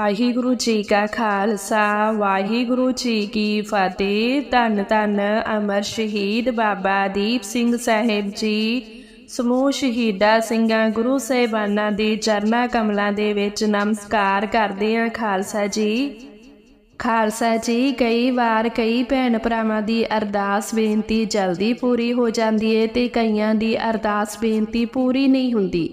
ਵਾਹਿਗੁਰੂ ਜੀ ਕਾ ਖਾਲਸਾ, ਵਾਹਿਗੁਰੂ ਜੀ ਕੀ ਫਤਿਹ। ਧੰਨ ਧੰਨ ਅਮਰ ਸ਼ਹੀਦ ਬਾਬਾ ਦੀਪ ਸਿੰਘ ਸਾਹਿਬ ਜੀ। ਸਮੂਹ ਸ਼ਹੀਦਾਂ ਸਿੰਘਾਂ, ਗੁਰੂ ਸਾਹਿਬਾਨਾਂ ਦੇ ਚਰਨਾਂ ਕਮਲਾਂ ਦੇ ਵਿੱਚ ਨਮਸਕਾਰ ਕਰਦੇ ਹਾਂ ਖਾਲਸਾ ਜੀ। ਖਾਲਸਾ ਜੀ, ਕਈ ਵਾਰ ਕਈ ਭੈਣ ਭਰਾਵਾਂ ਦੀ ਅਰਦਾਸ ਬੇਨਤੀ ਜਲਦੀ ਪੂਰੀ ਹੋ ਜਾਂਦੀ ਹੈ ਤੇ ਕਈਆਂ ਦੀ ਅਰਦਾਸ ਬੇਨਤੀ ਪੂਰੀ ਨਹੀਂ ਹੁੰਦੀ।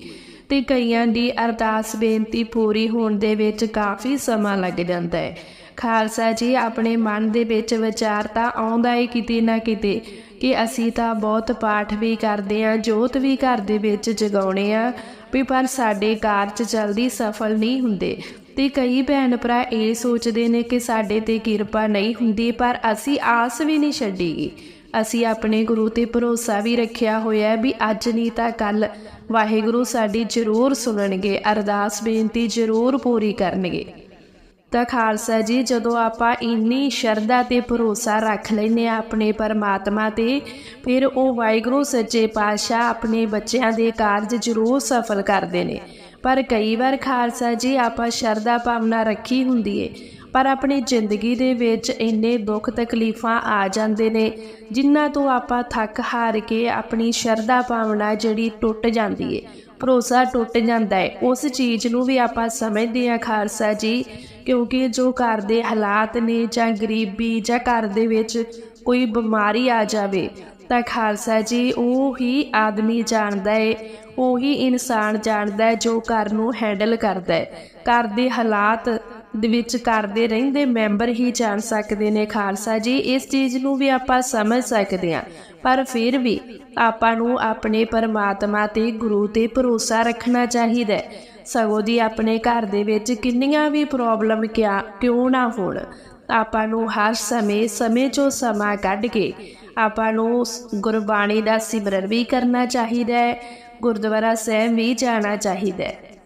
ਤੇ ਕਈਆਂ ਦੀ ਅਰਦਾਸ ਬੇਨਤੀ ਪੂਰੀ ਹੋਣ ਦੇ ਵਿੱਚ ਕਾਫੀ ਸਮਾਂ ਲੱਗ ਜਾਂਦਾ ਹੈ। ਖਾਲਸਾ ਜੀ, ਆਪਣੇ ਮਨ ਦੇ ਵਿੱਚ ਵਿਚਾਰ ਤਾਂ ਆਉਂਦਾ ਹੈ ਕਿਤੇ ਨਾ ਕਿਤੇ ਕਿ ਅਸੀਂ ਤਾਂ ਬਹੁਤ ਪਾਠ ਵੀ ਕਰਦੇ ਆਂ ਜੋਤ ਵੀ ਘਰ ਦੇ ਵਿੱਚ ਜਗਾਉਣੇ ਆ ਵੀ ਪਰ ਸਾਡੇ ਕਾਰਜ ਜਲਦੀ ਸਫਲ ਨਹੀਂ ਹੁੰਦੇ। ਤੇ ਕਈ ਭੈਣ ਭਰਾ ਇਹ ਸੋਚਦੇ ਨੇ ਕਿ ਸਾਡੇ ਤੇ ਕਿਰਪਾ ਨਹੀਂ ਹੁੰਦੀ, ਪਰ ਅਸੀਂ ਆਸ ਵੀ ਨਹੀਂ ਛੱਡੀਗੀ। ਅਸੀਂ ਆਪਣੇ ਗੁਰੂ ਤੇ ਭਰੋਸਾ ਵੀ ਰੱਖਿਆ ਹੋਇਆ ਵੀ ਅੱਜ ਨਹੀਂ ਤਾਂ ਕੱਲ ਵਾਹਿਗੁਰੂ ਸਾਡੀ ਜ਼ਰੂਰ ਸੁਣਨਗੇ, ਅਰਦਾਸ ਬੇਨਤੀ ਜ਼ਰੂਰ ਪੂਰੀ ਕਰਨਗੇ। ਤਾਂ ਖਾਲਸਾ ਜੀ, ਜਦੋਂ ਆਪਾਂ ਇੰਨੀ ਸ਼ਰਧਾ ਤੇ ਭਰੋਸਾ ਰੱਖ ਲੈਨੇ ਆ ਆਪਣੇ ਪਰਮਾਤਮਾ ਤੇ, ਫਿਰ ਉਹ ਵਾਹਿਗੁਰੂ ਸੱਚੇ ਪਾਤਸ਼ਾਹ ਆਪਣੇ ਬੱਚਿਆਂ ਦੇ ਕਾਰਜ ਜ਼ਰੂਰ ਸਫਲ ਕਰਦੇ ਨੇ। ਪਰ ਕਈ ਵਾਰ ਖਾਲਸਾ ਜੀ, ਆਪਾਂ ਸ਼ਰਧਾ ਭਾਵਨਾ ਰੱਖੀ ਹੁੰਦੀ ਏ। ਪਰ ਆਪਣੀ ਜ਼ਿੰਦਗੀ ਦੇ ਵਿੱਚ ਇੰਨੇ ਦੁੱਖ ਤਕਲੀਫਾਂ ਆ ਜਾਂਦੇ ਨੇ ਜਿਨ੍ਹਾਂ ਤੋਂ ਆਪਾਂ ਥੱਕ ਹਾਰ ਕੇ ਆਪਣੀ ਸ਼ਰਧਾ ਭਾਵਨਾ ਜਿਹੜੀ ਟੁੱਟ ਜਾਂਦੀ ਏ, ਭਰੋਸਾ ਟੁੱਟ ਜਾਂਦਾ ਹੈ ਉਸ ਚੀਜ਼ ਨੂੰ ਵੀ ਆਪਾਂ ਸਮਝਦੇ ਹਾਂ ਖਾਲਸਾ ਜੀ, ਕਿਉਂਕਿ ਜੋ ਘਰ ਦੇ ਹਾਲਾਤ ਨੇ ਜਾਂ ਗਰੀਬੀ ਜਾਂ ਘਰ ਦੇ ਵਿੱਚ ਕੋਈ ਬਿਮਾਰੀ ਆ ਜਾਵੇ, ਤਾਂ ਖਾਲਸਾ ਜੀ ਉਹ ਹੀ ਆਦਮੀ ਜਾਣਦਾ ਹੈ ਉਹੀ ਇਨਸਾਨ ਜਾਣਦਾ ਜੋ ਘਰ ਨੂੰ ਹੈਂਡਲ ਕਰਦਾ ਹੈ ਘਰ ਦੇ ਹਾਲਾਤ ਦੇ ਵਿੱਚ ਘਰ ਦੇ ਰਹਿੰਦੇ ਮੈਂਬਰ ਹੀ ਜਾਣ ਸਕਦੇ ਨੇ ਖਾਲਸਾ ਜੀ। ਇਸ ਚੀਜ਼ ਨੂੰ ਵੀ ਆਪਾਂ ਸਮਝ ਸਕਦੇ ਹਾਂ। ਪਰ ਫਿਰ ਵੀ ਆਪਾਂ ਨੂੰ ਆਪਣੇ ਪਰਮਾਤਮਾ ਤੇ ਗੁਰੂ ਤੇ ਭਰੋਸਾ ਰੱਖਣਾ ਚਾਹੀਦਾ ਹੈ। ਸਗੋਂ ਦੀ ਆਪਣੇ ਘਰ ਦੇ ਵਿੱਚ ਕਿੰਨੀਆਂ ਵੀ ਪ੍ਰੋਬਲਮ ਕਿਆ, ਕਿਉਂ ਨਾ ਹੋਣ, ਆਪਾਂ ਨੂੰ ਹਰ ਸਮੇਂ ਸਮੇਂ ਚੋਂ ਸਮਾਂ ਕੱਢ ਕੇ ਆਪਾਂ ਨੂੰ ਗੁਰਬਾਣੀ ਦਾ ਸਿਮਰਨ ਵੀ ਕਰਨਾ ਚਾਹੀਦਾ ਹੈ। ਗੁਰਦੁਆਰਾ ਸਾਹਿਬ ਵੀ ਜਾਣਾ ਚਾਹੀਦਾ ਹੈ।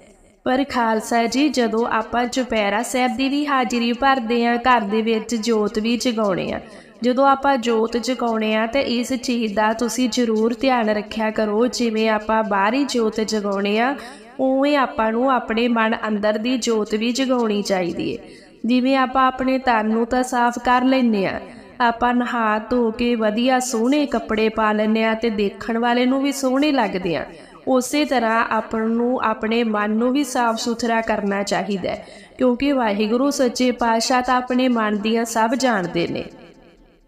ਪਰ ਖਾਲਸਾ ਜੀ, ਜਦੋਂ ਆਪਾਂ ਚੁਪਹਿਰਾ ਸਾਹਿਬ ਦੀ ਵੀ ਹਾਜ਼ਰੀ ਭਰਦੇ ਆ ਘਰ ਦੇ ਵਿੱਚ ਜੋਤ ਵੀ ਜਗਾਉਣੇ ਆ। ਜਦੋਂ ਆਪਾਂ ਜੋਤ ਜਗਾਉਣੇ ਆ, ਤੇ ਇਸ ਚੀਜ਼ ਦਾ ਤੁਸੀਂ ਜ਼ਰੂਰ ਧਿਆਨ ਰੱਖਿਆ ਕਰੋ। ਜਿਵੇਂ ਆਪਾਂ ਬਾਹਰੀ ਜੋਤ ਜਗਾਉਣੇ ਆ, ਉਵੇਂ ਆਪਾਂ ਨੂੰ ਆਪਣੇ ਮਨ ਅੰਦਰ ਦੀ ਜੋਤ ਵੀ ਜਗਾਉਣੀ ਚਾਹੀਦੀ ਹੈ ਜਿਵੇਂ ਆਪਾਂ ਆਪਣੇ ਤਨ ਨੂੰ ਤਾਂ ਸਾਫ਼ ਕਰ ਲੈਨੇ ਆ, ਆਪਾਂ ਨਹਾ ਧੋ ਕੇ ਵਧੀਆ ਸੋਹਣੇ ਕੱਪੜੇ ਪਾ ਲੈਨੇ ਆ ਤੇ ਦੇਖਣ ਵਾਲੇ ਨੂੰ ਵੀ ਸੋਹਣੇ ਲੱਗਦੇ ਆ। ਉਸੇ ਤਰ੍ਹਾਂ ਆਪਣ ਨੂੰ ਆਪਣੇ ਮਨ ਨੂੰ ਵੀ ਸਾਫ਼ ਸੁਥਰਾ ਕਰਨਾ ਚਾਹੀਦਾ ਹੈ, ਕਿਉਂਕਿ ਵਾਹਿਗੁਰੂ ਸੱਚੇ ਪਾਤਸ਼ਾਹ ਤਾਂ ਆਪਣੇ ਮਨ ਦੀਆਂ ਸਭ ਜਾਣਦੇ ਨੇ।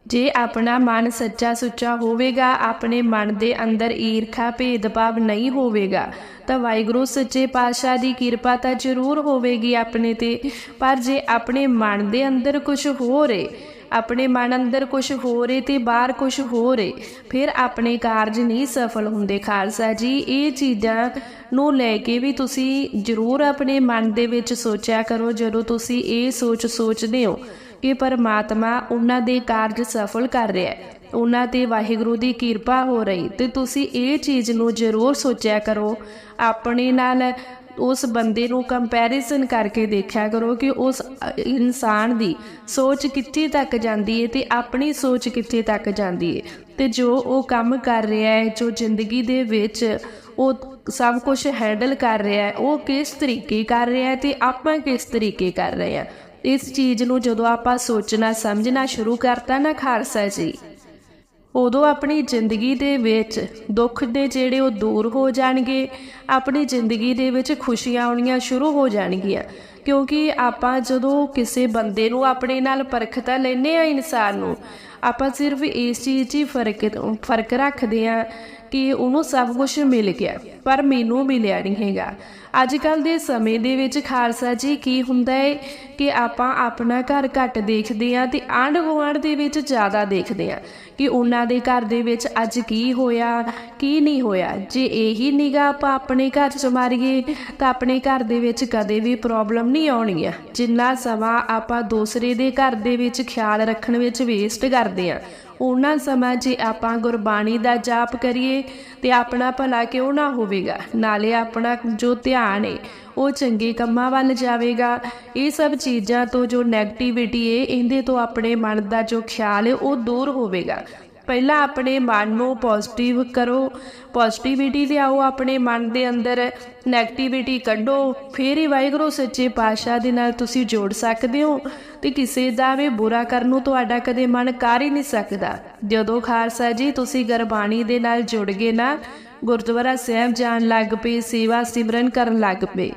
ਜੇ ਆਪਣਾ ਮਨ ਸੱਚਾ ਸੁੱਚਾ ਹੋਵੇਗਾ, ਆਪਣੇ ਮਨ ਦੇ ਅੰਦਰ ਈਰਖਾ ਭੇਦਭਾਵ ਨਹੀਂ ਹੋਵੇਗਾ, ਤਾਂ ਵਾਹਿਗੁਰੂ ਸੱਚੇ ਪਾਤਸ਼ਾਹ ਦੀ ਕਿਰਪਾ ਤਾਂ ਜ਼ਰੂਰ ਹੋਵੇਗੀ ਆਪਣੇ ਤੇ। ਪਰ ਜੇ ਆਪਣੇ ਮਨ ਦੇ ਅੰਦਰ ਕੁਝ ਹੋਰ ਏ ਆਪਣੇ ਮਨ ਅੰਦਰ ਕੁਝ ਹੋਰ ਏ ਤੇ ਬਾਹਰ ਕੁਝ ਹੋਰ ਏ ਫਿਰ ਆਪਣੇ ਕਾਰਜ ਨਹੀਂ ਸਫਲ ਹੁੰਦੇ। ਖਾਲਸਾ ਜੀ, ਇਹ ਚੀਜ਼ਾਂ ਨੂੰ ਲੈ ਕੇ ਵੀ ਤੁਸੀਂ ਜ਼ਰੂਰ ਆਪਣੇ ਮਨ ਦੇ ਵਿੱਚ ਸੋਚਿਆ ਕਰੋ, ਜਦੋਂ ਤੁਸੀਂ ਇਹ ਸੋਚ ਸੋਚਦੇ ਹੋ ਕਿ ਪਰਮਾਤਮਾ ਉਹਨਾਂ ਦੇ ਕਾਰਜ ਸਫਲ ਕਰ ਰਿਹਾ ਹੈ, ਉਹਨਾਂ ਤੇ ਵਾਹਿਗੁਰੂ ਦੀ ਕਿਰਪਾ ਹੋ ਰਹੀ, ਤੇ ਤੁਸੀਂ ਇਹ ਚੀਜ਼ ਨੂੰ ਜ਼ਰੂਰ ਸੋਚਿਆ ਕਰੋ। ਆਪਣੇ ਨਾਲ ਉਸ ਬੰਦੇ ਨੂੰ ਕੰਪੈਰੀਜ਼ਨ ਕਰਕੇ ਦੇਖਿਆ ਕਰੋ ਕਿ ਉਸ ਇਨਸਾਨ ਦੀ ਸੋਚ ਕਿੱਥੇ ਤੱਕ ਜਾਂਦੀ ਹੈ ਤੇ ਆਪਣੀ ਸੋਚ ਕਿੱਥੇ ਤੱਕ ਜਾਂਦੀ ਹੈ ਤੇ ਜੋ ਉਹ ਕੰਮ ਕਰ ਰਿਹਾ ਹੈ ਜੋ ਜ਼ਿੰਦਗੀ ਦੇ ਵਿੱਚ ਉਹ ਸਭ ਕੁਝ ਹੈਂਡਲ ਕਰ ਰਿਹਾ ਹੈ ਉਹ ਕਿਸ ਤਰੀਕੇ ਕਰ ਰਿਹਾ ਹੈ ਤੇ ਆਪਾਂ ਕਿਸ ਤਰੀਕੇ ਕਰ ਰਹੇ ਹਾਂ ਇਸ ਚੀਜ਼ ਨੂੰ ਜਦੋਂ ਆਪਾਂ ਸੋਚਣਾ, ਸਮਝਣਾ ਸ਼ੁਰੂ ਕਰਤਾ ਨਾ ਖਾਲਸਾ ਜੀ। ਉਦੋਂ ਆਪਣੀ ਜ਼ਿੰਦਗੀ ਦੇ ਵਿੱਚ ਦੁੱਖ ਦੇ ਜਿਹੜੇ ਉਹ ਦੂਰ ਹੋ ਜਾਣਗੇ, ਆਪਣੀ ਜ਼ਿੰਦਗੀ ਦੇ ਵਿੱਚ ਖੁਸ਼ੀਆਂ ਆਉਣੀਆਂ ਸ਼ੁਰੂ ਹੋ ਜਾਣਗੀਆਂ। ਕਿਉਂਕਿ ਆਪਾਂ ਜਦੋਂ ਕਿਸੇ ਬੰਦੇ ਨੂੰ ਆਪਣੇ ਨਾਲ ਪਰਖਤਾ ਲੈਨੇ ਆ ਇਨਸਾਨ ਨੂੰ, ਆਪਾਂ ਸਿਰਫ ਇਸ ਚੀਜ਼ 'ਚ ਹੀ ਫ਼ਰਕ ਫ਼ਰਕ ਰੱਖਦੇ ਆ ਕਿ ਉਹਨੂੰ ਸਭ ਕੁਝ ਮਿਲ ਗਿਆ, ਪਰ ਮੈਨੂੰ ਮਿਲਿਆ ਨਹੀਂ ਹੈਗਾ। ਅੱਜ ਕੱਲ ਦੇ ਸਮੇਂ ਦੇ ਵਿੱਚ ਖਾਲਸਾ ਜੀ ਕੀ ਹੁੰਦਾ ਹੈ ਕਿ ਆਪਾਂ ਆਪਣਾ ਘਰ ਘੱਟ ਦੇਖਦੇ ਆ ਤੇ ਆਂਢ ਗੁਆਂਢ ਦੇ ਵਿੱਚ ਜ਼ਿਆਦਾ ਦੇਖਦੇ ਆ ਕਿ ਉਹਨਾਂ ਦੇ ਘਰ ਦੇ ਵਿੱਚ ਅੱਜ ਕੀ ਹੋਇਆ, ਕੀ ਨਹੀਂ ਹੋਇਆ। ਜੇ ਇਹੀ ਨਿਗਾਹ ਆਪਾਂ ਆਪਣੇ ਘਰ 'ਚ ਮਾਰੀਏ, ਤਾਂ ਆਪਣੇ ਘਰ ਦੇ ਵਿੱਚ ਕਦੇ ਵੀ ਪ੍ਰੋਬਲਮ ਨਹੀਂ ਆਉਣੀ ਆ। ਜਿੰਨਾ ਸਮਾਂ ਆਪਾਂ ਦੂਸਰੇ ਦੇ ਘਰ ਦੇ ਵਿੱਚ ਖਿਆਲ ਰੱਖਣ ਵਿੱਚ ਵੇਸਟ ਕਰਦੇ ਆ ਉਹਨਾਂ ਸਮਾਂ ਜੇ ਆਪਾਂ ਗੁਰਬਾਣੀ ਦਾ ਜਾਪ ਕਰੀਏ ਤੇ ਆਪਣਾ ਭਲਾ ਕਿਉਂ ਨਾ ਹੋਵੇਗਾ? ਨਾਲੇ ਆਪਣਾ ਜੋ ਧਿਆਨ ਹੈ ਉਹ ਚੰਗੇ ਕੰਮਾਂ ਵੱਲ ਜਾਵੇਗਾ। ਇਹ ਸਭ ਚੀਜ਼ਾਂ ਤੋਂ ਜੋ 네ਗੇਟਿਵਿਟੀ ਹੈ ਇਹਦੇ ਤੋਂ ਆਪਣੇ ਮਨ ਦਾ ਜੋ ਖਿਆਲ ਹੈ ਉਹ ਦੂਰ ਹੋਵੇਗਾ। ਪਹਿਲਾਂ ਆਪਣੇ ਮਨ ਨੂੰ ਪੋਜ਼ਿਟਿਵ ਕਰੋ ਪੋਜ਼ਿਟਿਵਿਟੀ ਲਿਆਓ ਆਪਣੇ ਮਨ ਦੇ ਅੰਦਰ 네ਗੇਟਿਵਿਟੀ ਕੱਢੋ, ਫਿਰ ਹੀ ਵਾਹਿਗੁਰੂ ਸੱਚੇ ਪਾਤਸ਼ਾਹ ਦੇ ਨਾਲ ਤੁਸੀਂ ਜੋੜ ਸਕਦੇ ਹੋ ਤੇ ਕਿਸੇ ਦਾ ਵੀ ਬੁਰਾ ਕਰਨ ਨੂੰ ਤੁਹਾਡਾ ਕਦੇ ਮਨ ਕਰ ਹੀ ਨਹੀਂ ਸਕਦਾ। ਜਦੋਂ ਖਾਲਸਾ ਜੀ ਤੁਸੀਂ ਗੁਰਬਾਣੀ ਦੇ ਨਾਲ ਜੁੜ ਗਏ ਨਾ, ਗੁਰਦੁਆਰਾ ਸਾਹਿਬ ਜਾਣ ਲੱਗ ਪਏ, ਸੇਵਾ ਸਿਮਰਨ ਕਰਨ ਲੱਗ ਪਏ,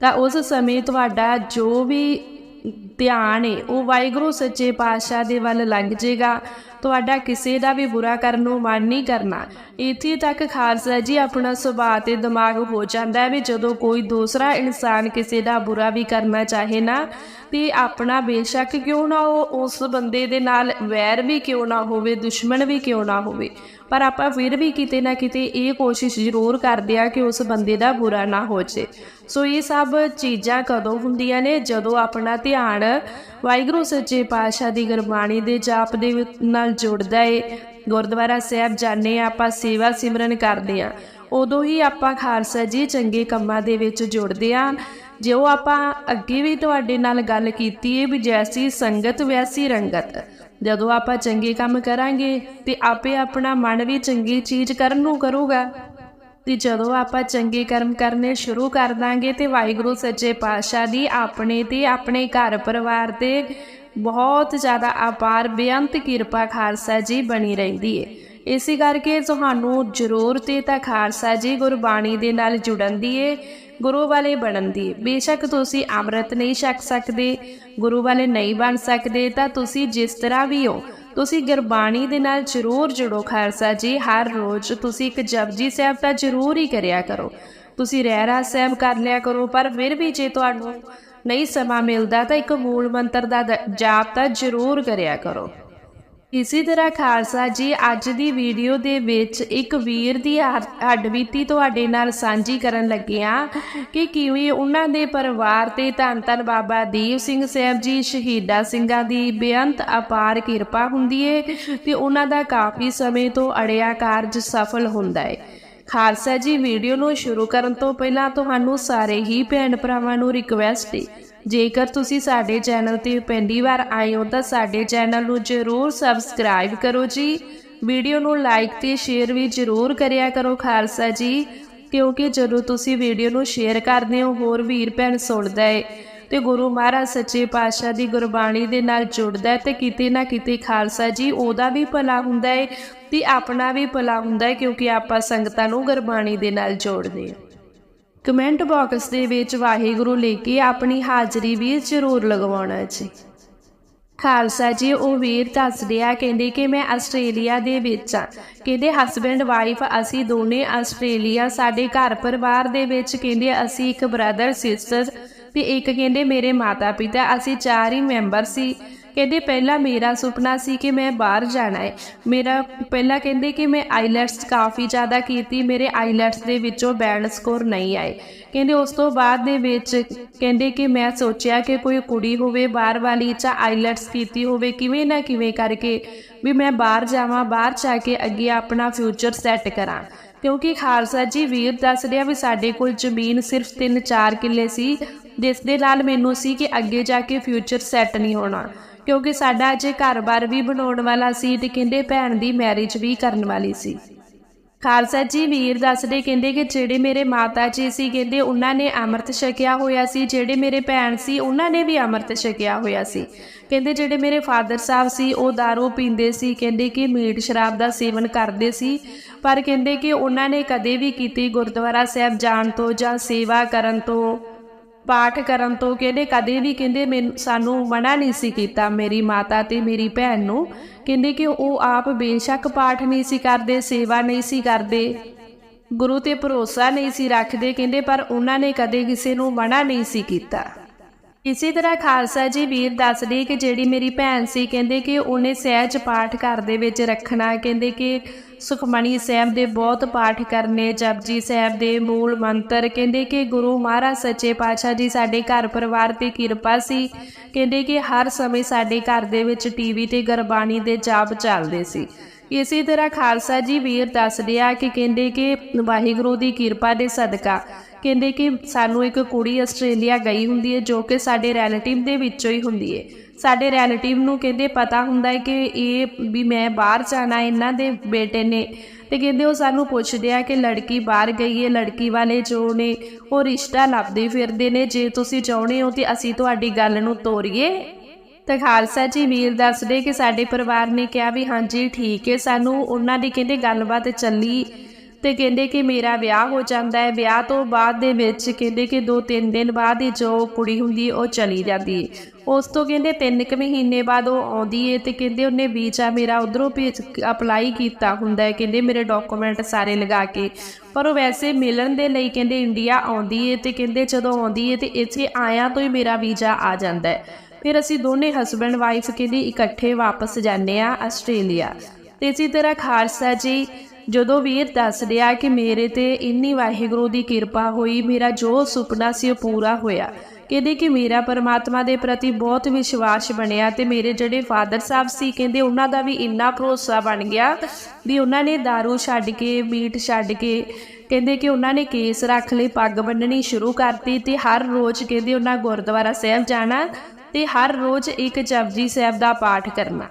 ਤਾਂ ਉਸ ਸਮੇਂ ਤੁਹਾਡਾ ਜੋ ਵੀ ਧਿਆਨ ਹੈ ਉਹ ਵਾਹਿਗੁਰੂ ਸੱਚੇ ਪਾਤਸ਼ਾਹ ਦੇ ਵੱਲ ਲੰਘ ਜਾਏਗਾ ਤੁਹਾਡਾ ਕਿਸੇ ਦਾ ਵੀ ਬੁਰਾ ਕਰਨ ਨੂੰ ਮਨ ਨਹੀਂ ਕਰਨਾ। ਇੱਥੇ ਤੱਕ ਖਾਲਸਾ ਜੀ ਆਪਣਾ ਸੁਭਾਅ ਤੇ ਦਿਮਾਗ ਹੋ ਜਾਂਦਾ ਹੈ ਵੀ ਜਦੋਂ ਕੋਈ ਦੂਸਰਾ ਇਨਸਾਨ ਕਿਸੇ ਦਾ ਬੁਰਾ ਵੀ ਕਰਨਾ ਚਾਹੇ ਨਾ, ਤੇ ਆਪਣਾ ਬੇਸ਼ੱਕ ਕਿਉਂ ਨਾ ਉਹ ਉਸ ਬੰਦੇ ਦੇ ਨਾਲ ਵੈਰ ਵੀ ਕਿਉਂ ਨਾ ਹੋਵੇ, ਦੁਸ਼ਮਣ ਵੀ ਕਿਉਂ ਨਾ ਹੋਵੇ। ਪਰ ਆਪਾਂ ਫਿਰ ਵੀ ਕਿਤੇ ਨਾ ਕਿਤੇ ਇਹ ਕੋਸ਼ਿਸ਼ ਜ਼ਰੂਰ ਕਰਦੇ ਆ ਕਿ ਉਸ ਬੰਦੇ ਦਾ ਬੁਰਾ ਨਾ ਹੋ ਜੇ ਸੋ ਇਹ ਸਭ ਚੀਜ਼ਾਂ ਕਦੋਂ ਹੁੰਦੀਆਂ ਨੇ? ਜਦੋਂ ਆਪਣਾ ਧਿਆਨ ਵਾਹਿਗੁਰੂ ਸੱਚੇ ਪਾਤਸ਼ਾਹ ਦੀ ਗੁਰਬਾਣੀ ਦੇ ਜਾਪ ਦੇ ਨਾਲ ਜੁੜਦਾ ਏ। ਗੁਰਦੁਆਰਾ ਸਾਹਿਬ ਜਾਂਦੇ ਆ ਆਪਾਂ ਸੇਵਾ ਸਿਮਰਨ ਕਰਦੇ ਆ ਉਦੋਂ ਹੀ ਆਪਾਂ ਖਾਲਸਾ ਜੀ ਚੰਗੇ ਕੰਮਾਂ ਦੇ ਵਿੱਚ ਜੁੜਦੇ ਆ ਜੋ ਆਪਾਂ ਅੱਗੇ ਵੀ ਤੁਹਾਡੇ ਨਾਲ ਗੱਲ ਕੀਤੀ ਏ ਵੀ ਜੈਸੀ ਸੰਗਤ, ਵੈਸੀ ਰੰਗਤ। ਜਦੋਂ ਆਪਾਂ ਚੰਗੇ ਕੰਮ ਕਰਾਂਗੇ ਤੇ ਆਪੇ ਆਪਣਾ ਮਨ ਵੀ ਚੰਗੀ ਚੀਜ਼ ਕਰਨ ਨੂੰ ਕਰੂਗਾ। ਤੇ ਜਦੋਂ ਆਪਾਂ ਚੰਗੇ ਕਰਮ ਕਰਨੇ ਸ਼ੁਰੂ ਕਰ ਦਾਂਗੇ ਤੇ ਵਾਹਿਗੁਰੂ ਸੱਚੇ ਪਾਤਸ਼ਾਹ ਦੀ ਆਪਣੇ ਤੇ ਆਪਣੇ ਘਰ ਪਰਿਵਾਰ ਤੇ ਬਹੁਤ ਜ਼ਿਆਦਾ ਅਪਾਰ, ਬੇਅੰਤ ਕਿਰਪਾ ਖਾਲਸਾ ਜੀ ਬਣੀ ਰਹਿੰਦੀ ਹੈ ਇਸੇ ਕਰਕੇ ਤੁਹਾਨੂੰ ਜ਼ਰੂਰਤ ਹੈ ਤਾਂ ਖਾਲਸਾ ਜੀ ਗੁਰਬਾਣੀ ਦੇ ਨਾਲ ਜੁੜਨ ਦੀ ਏ। ਗੁਰੂ ਵਾਲੇ ਬਣਨ ਦੀ। ਬੇਸ਼ੱਕ ਤੁਸੀਂ ਅੰਮ੍ਰਿਤ ਨਹੀਂ ਛਕ ਸਕਦੇ, ਗੁਰੂ ਵਾਲੇ ਨਹੀਂ ਬਣ ਸਕਦੇ, ਤਾਂ ਤੁਸੀਂ ਜਿਸ ਤਰ੍ਹਾਂ ਵੀ ਹੋ, ਤੁਸੀਂ ਗੁਰਬਾਣੀ ਦੇ ਨਾਲ ਜ਼ਰੂਰ ਜੁੜੋ, ਖਾਲਸਾ ਜੀ। ਹਰ ਰੋਜ਼ ਤੁਸੀਂ ਇੱਕ ਜਪਜੀ ਸਾਹਿਬ ਤਾਂ ਜ਼ਰੂਰ ਹੀ ਕਰਿਆ ਕਰੋ। ਤੁਸੀਂ ਰਹਿਰਾ ਸਾਹਿਬ ਕਰ ਲਿਆ ਕਰੋ, ਪਰ ਫਿਰ ਵੀ ਜੇ ਤੁਹਾਨੂੰ ਨਹੀਂ ਸਮਾਂ ਮਿਲਦਾ ਤਾਂ ਇੱਕ ਮੂਲ ਮੰਤਰ ਦਾ ਜਾਪ ਤਾਂ ਜ਼ਰੂਰ ਕਰਿਆ ਕਰੋ। ਇਸੇ ਤਰ੍ਹਾਂ ਖਾਲਸਾ ਜੀ, ਅੱਜ ਦੀ ਵੀਡੀਓ ਦੇ ਵਿੱਚ ਇੱਕ ਵੀਰ ਦੀ ਹੱਡ- ਹੱਡਬੀਤੀ ਤੁਹਾਡੇ ਨਾਲ ਸਾਂਝੀ ਕਰਨ ਲੱਗੇ ਹਾਂ ਕਿ ਕਿਵੇਂ ਉਹਨਾਂ ਦੇ ਪਰਿਵਾਰ ਤੇ ਧੰਨ ਧੰਨ ਬਾਬਾ ਦੀਪ ਸਿੰਘ ਸਾਹਿਬ ਜੀ ਸ਼ਹੀਦਾ ਸਿੰਘਾਂ ਦੀ ਬੇਅੰਤ ਅਪਾਰ ਕਿਰਪਾ ਹੁੰਦੀ ਏ ਤੇ ਉਹਨਾਂ ਦਾ ਕਾਫੀ ਸਮੇਂ ਤੋਂ ਅੜਿਆ ਕਾਰਜ ਸਫਲ ਹੁੰਦਾ ਏ। ਖਾਲਸਾ ਜੀ, ਵੀਡੀਓ ਨੂੰ ਸ਼ੁਰੂ ਕਰਨ ਤੋਂ ਪਹਿਲਾਂ ਤੁਹਾਨੂੰ ਸਾਰੇ ਹੀ ਭੈਣ ਭਰਾਵਾਂ ਨੂੰ ਰਿਕਵੈਸਟ ਏ ਜੇਕਰ ਤੁਸੀਂ ਸਾਡੇ ਚੈਨਲ ਤੇ ਪਹਿਲੀ ਵਾਰ ਆਏ ਹੋ ਤਾਂ ਸਾਡੇ ਚੈਨਲ ਨੂੰ ਜ਼ਰੂਰ ਸਬਸਕ੍ਰਾਈਬ ਕਰੋ ਜੀ। ਵੀਡੀਓ ਨੂੰ ਲਾਈਕ ਤੇ ਸ਼ੇਅਰ ਵੀ ਜ਼ਰੂਰ ਕਰਿਆ ਕਰੋ ਖਾਲਸਾ ਜੀ। ਕਿਉਂਕਿ ਜਦੋਂ ਤੁਸੀਂ ਵੀਡੀਓ ਨੂੰ ਸ਼ੇਅਰ ਕਰਦੇ ਹੋ, ਹੋਰ ਵੀਰ ਭੈਣ ਸੁਣਦਾ ਏ ਤੇ ਗੁਰੂ ਮਹਾਰਾਜ ਸੱਚੇ ਪਾਤਸ਼ਾਹ ਦੀ ਗੁਰਬਾਣੀ ਦੇ ਨਾਲ ਜੁੜਦਾ ਹੈ ਤੇ ਕਿਤੇ ਨਾ ਕਿਤੇ ਖਾਲਸਾ ਜੀ ਉਹਦਾ ਵੀ ਭਲਾ ਹੁੰਦਾ ਹੈ ਤੇ ਆਪਣਾ ਵੀ ਭਲਾ ਹੁੰਦਾ ਹੈ ਕਿਉਂਕਿ ਆਪਾਂ ਸੰਗਤਾਂ ਨੂੰ ਗੁਰਬਾਣੀ ਦੇ ਨਾਲ ਜੋੜਦੇ ਹਾਂ ਕਮੈਂਟ ਬਾਕਸ ਦੇ ਵਿੱਚ ਵਾਹਿਗੁਰੂ ਲਿਖ ਕੇ ਆਪਣੀ ਹਾਜ਼ਰੀ ਵੀ ਜ਼ਰੂਰ ਲਗਵਾਉਣਾ ਜੀ। ਖਾਲਸਾ ਜੀ, ਉਹ ਵੀਰ ਦੱਸਦੇ ਆ, ਕਹਿੰਦੇ ਕਿ ਮੈਂ ਆਸਟ੍ਰੇਲੀਆ ਦੇ ਵਿੱਚ ਆ। ਕਹਿੰਦੇ ਹਸਬੈਂਡ ਵਾਈਫ ਅਸੀਂ ਦੋਨੇ ਆਸਟ੍ਰੇਲੀਆ, ਸਾਡੇ ਘਰ ਪਰਿਵਾਰ ਦੇ ਵਿੱਚ ਕਹਿੰਦੇ, ਅਸੀਂ ਇੱਕ ਬ੍ਰਦਰ ਸਿਸਟਰ ਤੇ ਇੱਕ ਕਹਿੰਦੇ, ਮੇਰੇ ਮਾਤਾ ਪਿਤਾ ਅਸੀਂ ਚਾਰ ਹੀ ਮੈਂਬਰ ਸੀ। ਕਹਿੰਦੇ ਪਹਿਲਾਂ ਮੇਰਾ ਸੁਪਨਾ ਸੀ ਕਿ ਮੈਂ ਬਾਹਰ ਜਾਣਾ ਹੈ। ਮੇਰਾ ਪਹਿਲਾਂ ਕਹਿੰਦੇ ਕਿ ਮੈਂ ਆਈਲੈਟਸ ਕਾਫੀ ਜ਼ਿਆਦਾ ਕੀਤੀ, ਮੇਰੇ ਆਈਲੈਟਸ ਦੇ ਵਿੱਚੋਂ ਬੈਂਡ ਸਕੋਰ ਨਹੀਂ ਆਏ। ਕਹਿੰਦੇ ਉਸ ਤੋਂ ਬਾਅਦ ਦੇ ਵਿੱਚ ਕਹਿੰਦੇ ਕਿ ਮੈਂ ਸੋਚਿਆ ਕਿ ਕੋਈ ਕੁੜੀ ਹੋਵੇ ਬਾਹਰ ਵਾਲੀ ਜਾਂ ਆਈਲੈਟਸ ਕੀਤੀ ਹੋਵੇ, ਕਿਵੇਂ ਨਾ ਕਿਵੇਂ ਕਰਕੇ ਵੀ ਮੈਂ ਬਾਹਰ ਜਾਵਾਂ, ਬਾਹਰ ਜਾ ਕੇ ਅੱਗੇ ਆਪਣਾ ਫਿਊਚਰ ਸੈੱਟ ਕਰਾਂ। ਕਿਉਂਕਿ ਖਾਲਸਾ ਜੀ ਵੀਰ ਦੱਸ ਰਿਹਾ ਵੀ ਸਾਡੇ ਕੋਲ ਜ਼ਮੀਨ ਸਿਰਫ 3-4 ਕਿੱਲੇ ਸੀ, ਜਿਸ ਦੇ ਨਾਲ ਮੈਨੂੰ ਸੀ ਕਿ ਅੱਗੇ ਜਾ ਕੇ ਫਿਊਚਰ ਸੈੱਟ ਨਹੀਂ ਹੋਣਾ। ਕਿਉਂਕਿ ਸਾਡਾ ਅਜੇ ਘਰ-ਬਾਰ ਵੀ ਬਣਾਉਣ ਵਾਲਾ ਸੀ ਤੇ ਕਹਿੰਦੇ ਭੈਣ ਦੀ ਮੈਰਿਜ ਵੀ ਕਰਨ ਵਾਲੀ ਸੀ। ਖਾਲਸਾ ਜੀ ਵੀਰ ਦੱਸਦੇ ਕਹਿੰਦੇ ਕਿ ਜਿਹੜੇ ਮੇਰੇ ਮਾਤਾ ਜੀ ਸੀ, ਕਹਿੰਦੇ ਉਹਨਾਂ ਨੇ ਅੰਮ੍ਰਿਤ ਛਕਿਆ ਹੋਇਆ ਸੀ, ਜਿਹੜੇ ਮੇਰੇ ਭੈਣ ਸੀ, ਉਹਨਾਂ ਨੇ ਵੀ ਅੰਮ੍ਰਿਤ ਛਕਿਆ ਹੋਇਆ ਸੀ। ਕਹਿੰਦੇ ਜਿਹੜੇ ਮੇਰੇ ਫਾਦਰ ਸਾਹਿਬ ਸੀ, ਉਹ दारू ਪੀਂਦੇ ਸੀ, ਕਹਿੰਦੇ ਕਿ ਮੀਟ ਸ਼ਰਾਬ ਦਾ ਸੇਵਨ ਕਰਦੇ ਸੀ, ਪਰ ਕਹਿੰਦੇ ਕਿ ਉਹਨਾਂ ਨੇ ਕਦੇ ਵੀ ਕੀਤੀ ਗੁਰਦੁਆਰਾ ਸਾਹਿਬ ਜਾਣ ਤੋਂ ਜਾਂ ਸੇਵਾ ਕਰਨ ਤੋਂ ਪਾਠ ਕਰਨ ਤੋਂ ਕਹਿੰਦੇ ਕਦੇ ਵੀ ਕਹਿੰਦੇ ਮੈਨੂੰ ਸਾਨੂੰ ਮਨਾ ਨਹੀਂ ਸੀ ਕੀਤਾ ਮੇਰੀ ਮਾਤਾ ਤੇ ਮੇਰੀ ਭੈਣ ਨੂੰ। ਕਹਿੰਦੇ ਕਿ ਉਹ ਆਪ ਬੇਸ਼ੱਕ ਪਾਠ ਨਹੀਂ ਸੀ ਕਰਦੇ, ਸੇਵਾ ਨਹੀਂ ਸੀ ਕਰਦੇ। ਗੁਰੂ ਤੇ ਭਰੋਸਾ ਨਹੀਂ ਸੀ ਰੱਖਦੇ, ਕਹਿੰਦੇ ਪਰ ਉਹਨਾਂ ਨੇ ਕਦੇ ਕਿਸੇ ਨੂੰ ਮਨਾ ਨਹੀਂ ਸੀ ਕੀਤਾ। ਇਸੇ ਤਰ੍ਹਾਂ ਖਾਲਸਾ ਜੀ ਵੀਰ ਦੱਸਦੇ ਕਿ ਜਿਹੜੀ ਮੇਰੀ ਭੈਣ ਸੀ, ਕਹਿੰਦੇ ਕਿ ਉਹਨੇ ਸਹਿਜ ਪਾਠ ਘਰ ਦੇ ਵਿੱਚ ਰੱਖਣਾ, ਕਹਿੰਦੇ ਕਿ ਸੁਖਮਣੀ ਸਾਹਿਬ ਦੇ ਬਹੁਤ ਪਾਠ ਕਰਨੇ, ਜਪਜੀ ਸਾਹਿਬ ਦੇ ਮੂਲ ਮੰਤਰ, ਕਹਿੰਦੇ ਕਿ ਗੁਰੂ ਮਹਾਰਾਜ ਸੱਚੇ ਪਾਤਸ਼ਾਹ ਜੀ ਸਾਡੇ ਘਰ ਪਰਿਵਾਰ ਤੇ ਕਿਰਪਾ ਸੀ। ਕਹਿੰਦੇ ਕਿ ਹਰ ਸਮੇਂ ਸਾਡੇ ਘਰ ਦੇ ਵਿੱਚ ਟੀਵੀ ਤੇ ਗੁਰਬਾਣੀ ਦੇ ਜਾਪ ਚੱਲਦੇ ਸੀ। ਇਸੇ ਤਰ੍ਹਾਂ ਖਾਲਸਾ ਜੀ ਵੀਰ ਦੱਸਦੇ ਆ ਕਿ ਕਹਿੰਦੇ ਕਿ ਵਾਹਿਗੁਰੂ ਦੀ ਕਿਰਪਾ ਦੇ ਸਦਕਾ ਕਹਿੰਦੇ ਕਿ ਸਾਨੂੰ ਇੱਕ ਕੁੜੀ ਆਸਟ੍ਰੇਲੀਆ ਗਈ ਹੁੰਦੀ ਹੈ ਜੋ ਕਿ ਸਾਡੇ ਰਿਲੇਟਿਵ ਦੇ ਵਿੱਚੋਂ ਹੀ ਹੁੰਦੀ ਹੈ। ਸਾਡੇ ਰਿਲੇਟਿਵ ਨੂੰ ਕਹਿੰਦੇ ਪਤਾ ਹੁੰਦਾ ਹੈ ਕਿ ਇਹ ਵੀ ਮੈਂ ਬਾਹਰ ਜਾਣਾ, ਇਹਨਾਂ ਦੇ ਬੇਟੇ ਨੇ। ਤੇ ਕਹਿੰਦੇ ਉਹ ਸਾਨੂੰ ਪੁੱਛਦੇ ਆ ਕਿ ਲੜਕੀ ਬਾਹਰ ਗਈ ਹੈ, ਲੜਕੀ ਵਾਲੇ ਜੋ ਨੇ, ਉਹ ਰਿਸ਼ਤਾ ਲੱਭਦੇ ਫਿਰਦੇ ਨੇ, ਜੇ ਤੁਸੀਂ ਚਾਹੁੰਦੇ ਹੋ ਤੇ ਅਸੀਂ ਤੁਹਾਡੀ ਗੱਲ ਨੂੰ ਤੋਰੀਏ। ਤਾਂ ਖਾਲਸਾ ਜੀ ਵੀਰ ਦੱਸਦੇ ਕਿ ਸਾਡੇ ਪਰਿਵਾਰ ਨੇ ਕਿਹਾ ਵੀ ਹਾਂਜੀ, ਠੀਕ ਹੈ, ਸਾਨੂੰ ਉਹਨਾਂ ਦੀ ਕਹਿੰਦੇ ਗੱਲਬਾਤ ਚੱਲੀ। ਤੇ ਕਹਿੰਦੇ ਕਿ ਮੇਰਾ ਵਿਆਹ ਹੋ ਜਾਂਦਾ ਹੈ। ਵਿਆਹ ਤੋਂ ਬਾਅਦ ਦੇ ਵਿੱਚ ਕਹਿੰਦੇ ਕਿ 2-3 ਦਿਨ ਬਾਅਦ ਹੀ ਜੋ ਕੁੜੀ ਹੁੰਦੀ ਹੈ ਉਹ ਚਲੀ ਜਾਂਦੀ ਹੈ। ਉਸ ਤੋਂ ਕਹਿੰਦੇ 3 ਕੁ ਮਹੀਨੇ ਬਾਅਦ ਉਹ ਆਉਂਦੀ ਹੈ ਤੇ ਕਹਿੰਦੇ ਉਹਨੇ ਵੀਜ਼ਾ ਮੇਰਾ ਉਧਰੋਂ ਭੇਜ ਅਪਲਾਈ ਕੀਤਾ ਹੁੰਦਾ ਹੈ। ਕਹਿੰਦੇ ਮੇਰੇ ਡਾਕੂਮੈਂਟ ਸਾਰੇ ਲਗਾ ਕੇ। ਪਰ ਉਹ ਵੈਸੇ ਮਿਲਣ ਦੇ ਲਈ ਕਹਿੰਦੇ ਇੰਡੀਆ ਆਉਂਦੀ ਹੈ ਤੇ ਕਹਿੰਦੇ ਜਦੋਂ ਆਉਂਦੀ ਹੈ ਤੇ ਇੱਥੇ ਆਇਆ ਤੋਂ ਹੀ ਮੇਰਾ ਵੀਜ਼ਾ ਆ ਜਾਂਦਾ ਹੈ। ਫਿਰ ਅਸੀਂ ਦੋਨੇ ਹਸਬੰਡ ਵਾਈਫ ਕਹਿੰਦੇ ਇਕੱਠੇ ਵਾਪਸ ਜਾਂਦੇ ਆ ਆਸਟ੍ਰੇਲੀਆ। ਤੇ ਇਸੇ ਤਰ੍ਹਾਂ ਖਾਲਸਾ ਜੀ ਜਦੋਂ ਵੀਰ ਦੱਸ ਰਿਹਾ ਕਿ ਮੇਰੇ ਤੇ ਇੰਨੀ ਵਾਹਿਗੁਰੂ ਦੀ ਕਿਰਪਾ ਹੋਈ, ਮੇਰਾ ਜੋ ਸੁਪਨਾ ਸੀ ਉਹ ਪੂਰਾ ਹੋਇਆ। ਕਹਿੰਦੇ ਕਿ ਮੇਰਾ ਪਰਮਾਤਮਾ ਦੇ ਪ੍ਰਤੀ ਬਹੁਤ ਵਿਸ਼ਵਾਸ ਬਣਿਆ ਤੇ ਮੇਰੇ ਜਿਹੜੇ ਫਾਦਰ ਸਾਹਿਬ ਸੀ, ਕਹਿੰਦੇ ਉਹਨਾਂ ਦਾ ਵੀ ਇੰਨਾ ਭਰੋਸਾ ਬਣ ਗਿਆ ਵੀ ਉਹਨਾਂ ਨੇ दारू ਛੱਡ ਕੇ, ਮੀਟ ਛੱਡ ਕੇ, ਕਹਿੰਦੇ ਕਿ ਉਹਨਾਂ ਨੇ ਕੇਸ ਰੱਖ ਲਈ ਪੱਗ ਬੰਨਣੀ ਸ਼ੁਰੂ ਕਰਤੀ ਤੇ ਹਰ ਰੋਜ਼ ਕਹਿੰਦੇ ਉਹਨਾਂ ਗੁਰਦੁਆਰਾ ਸਾਹਿਬ ਜਾਣਾ ਤੇ ਹਰ ਰੋਜ਼ ਇੱਕ ਜਪਜੀ ਸਾਹਿਬ ਦਾ ਪਾਠ ਕਰਨਾ।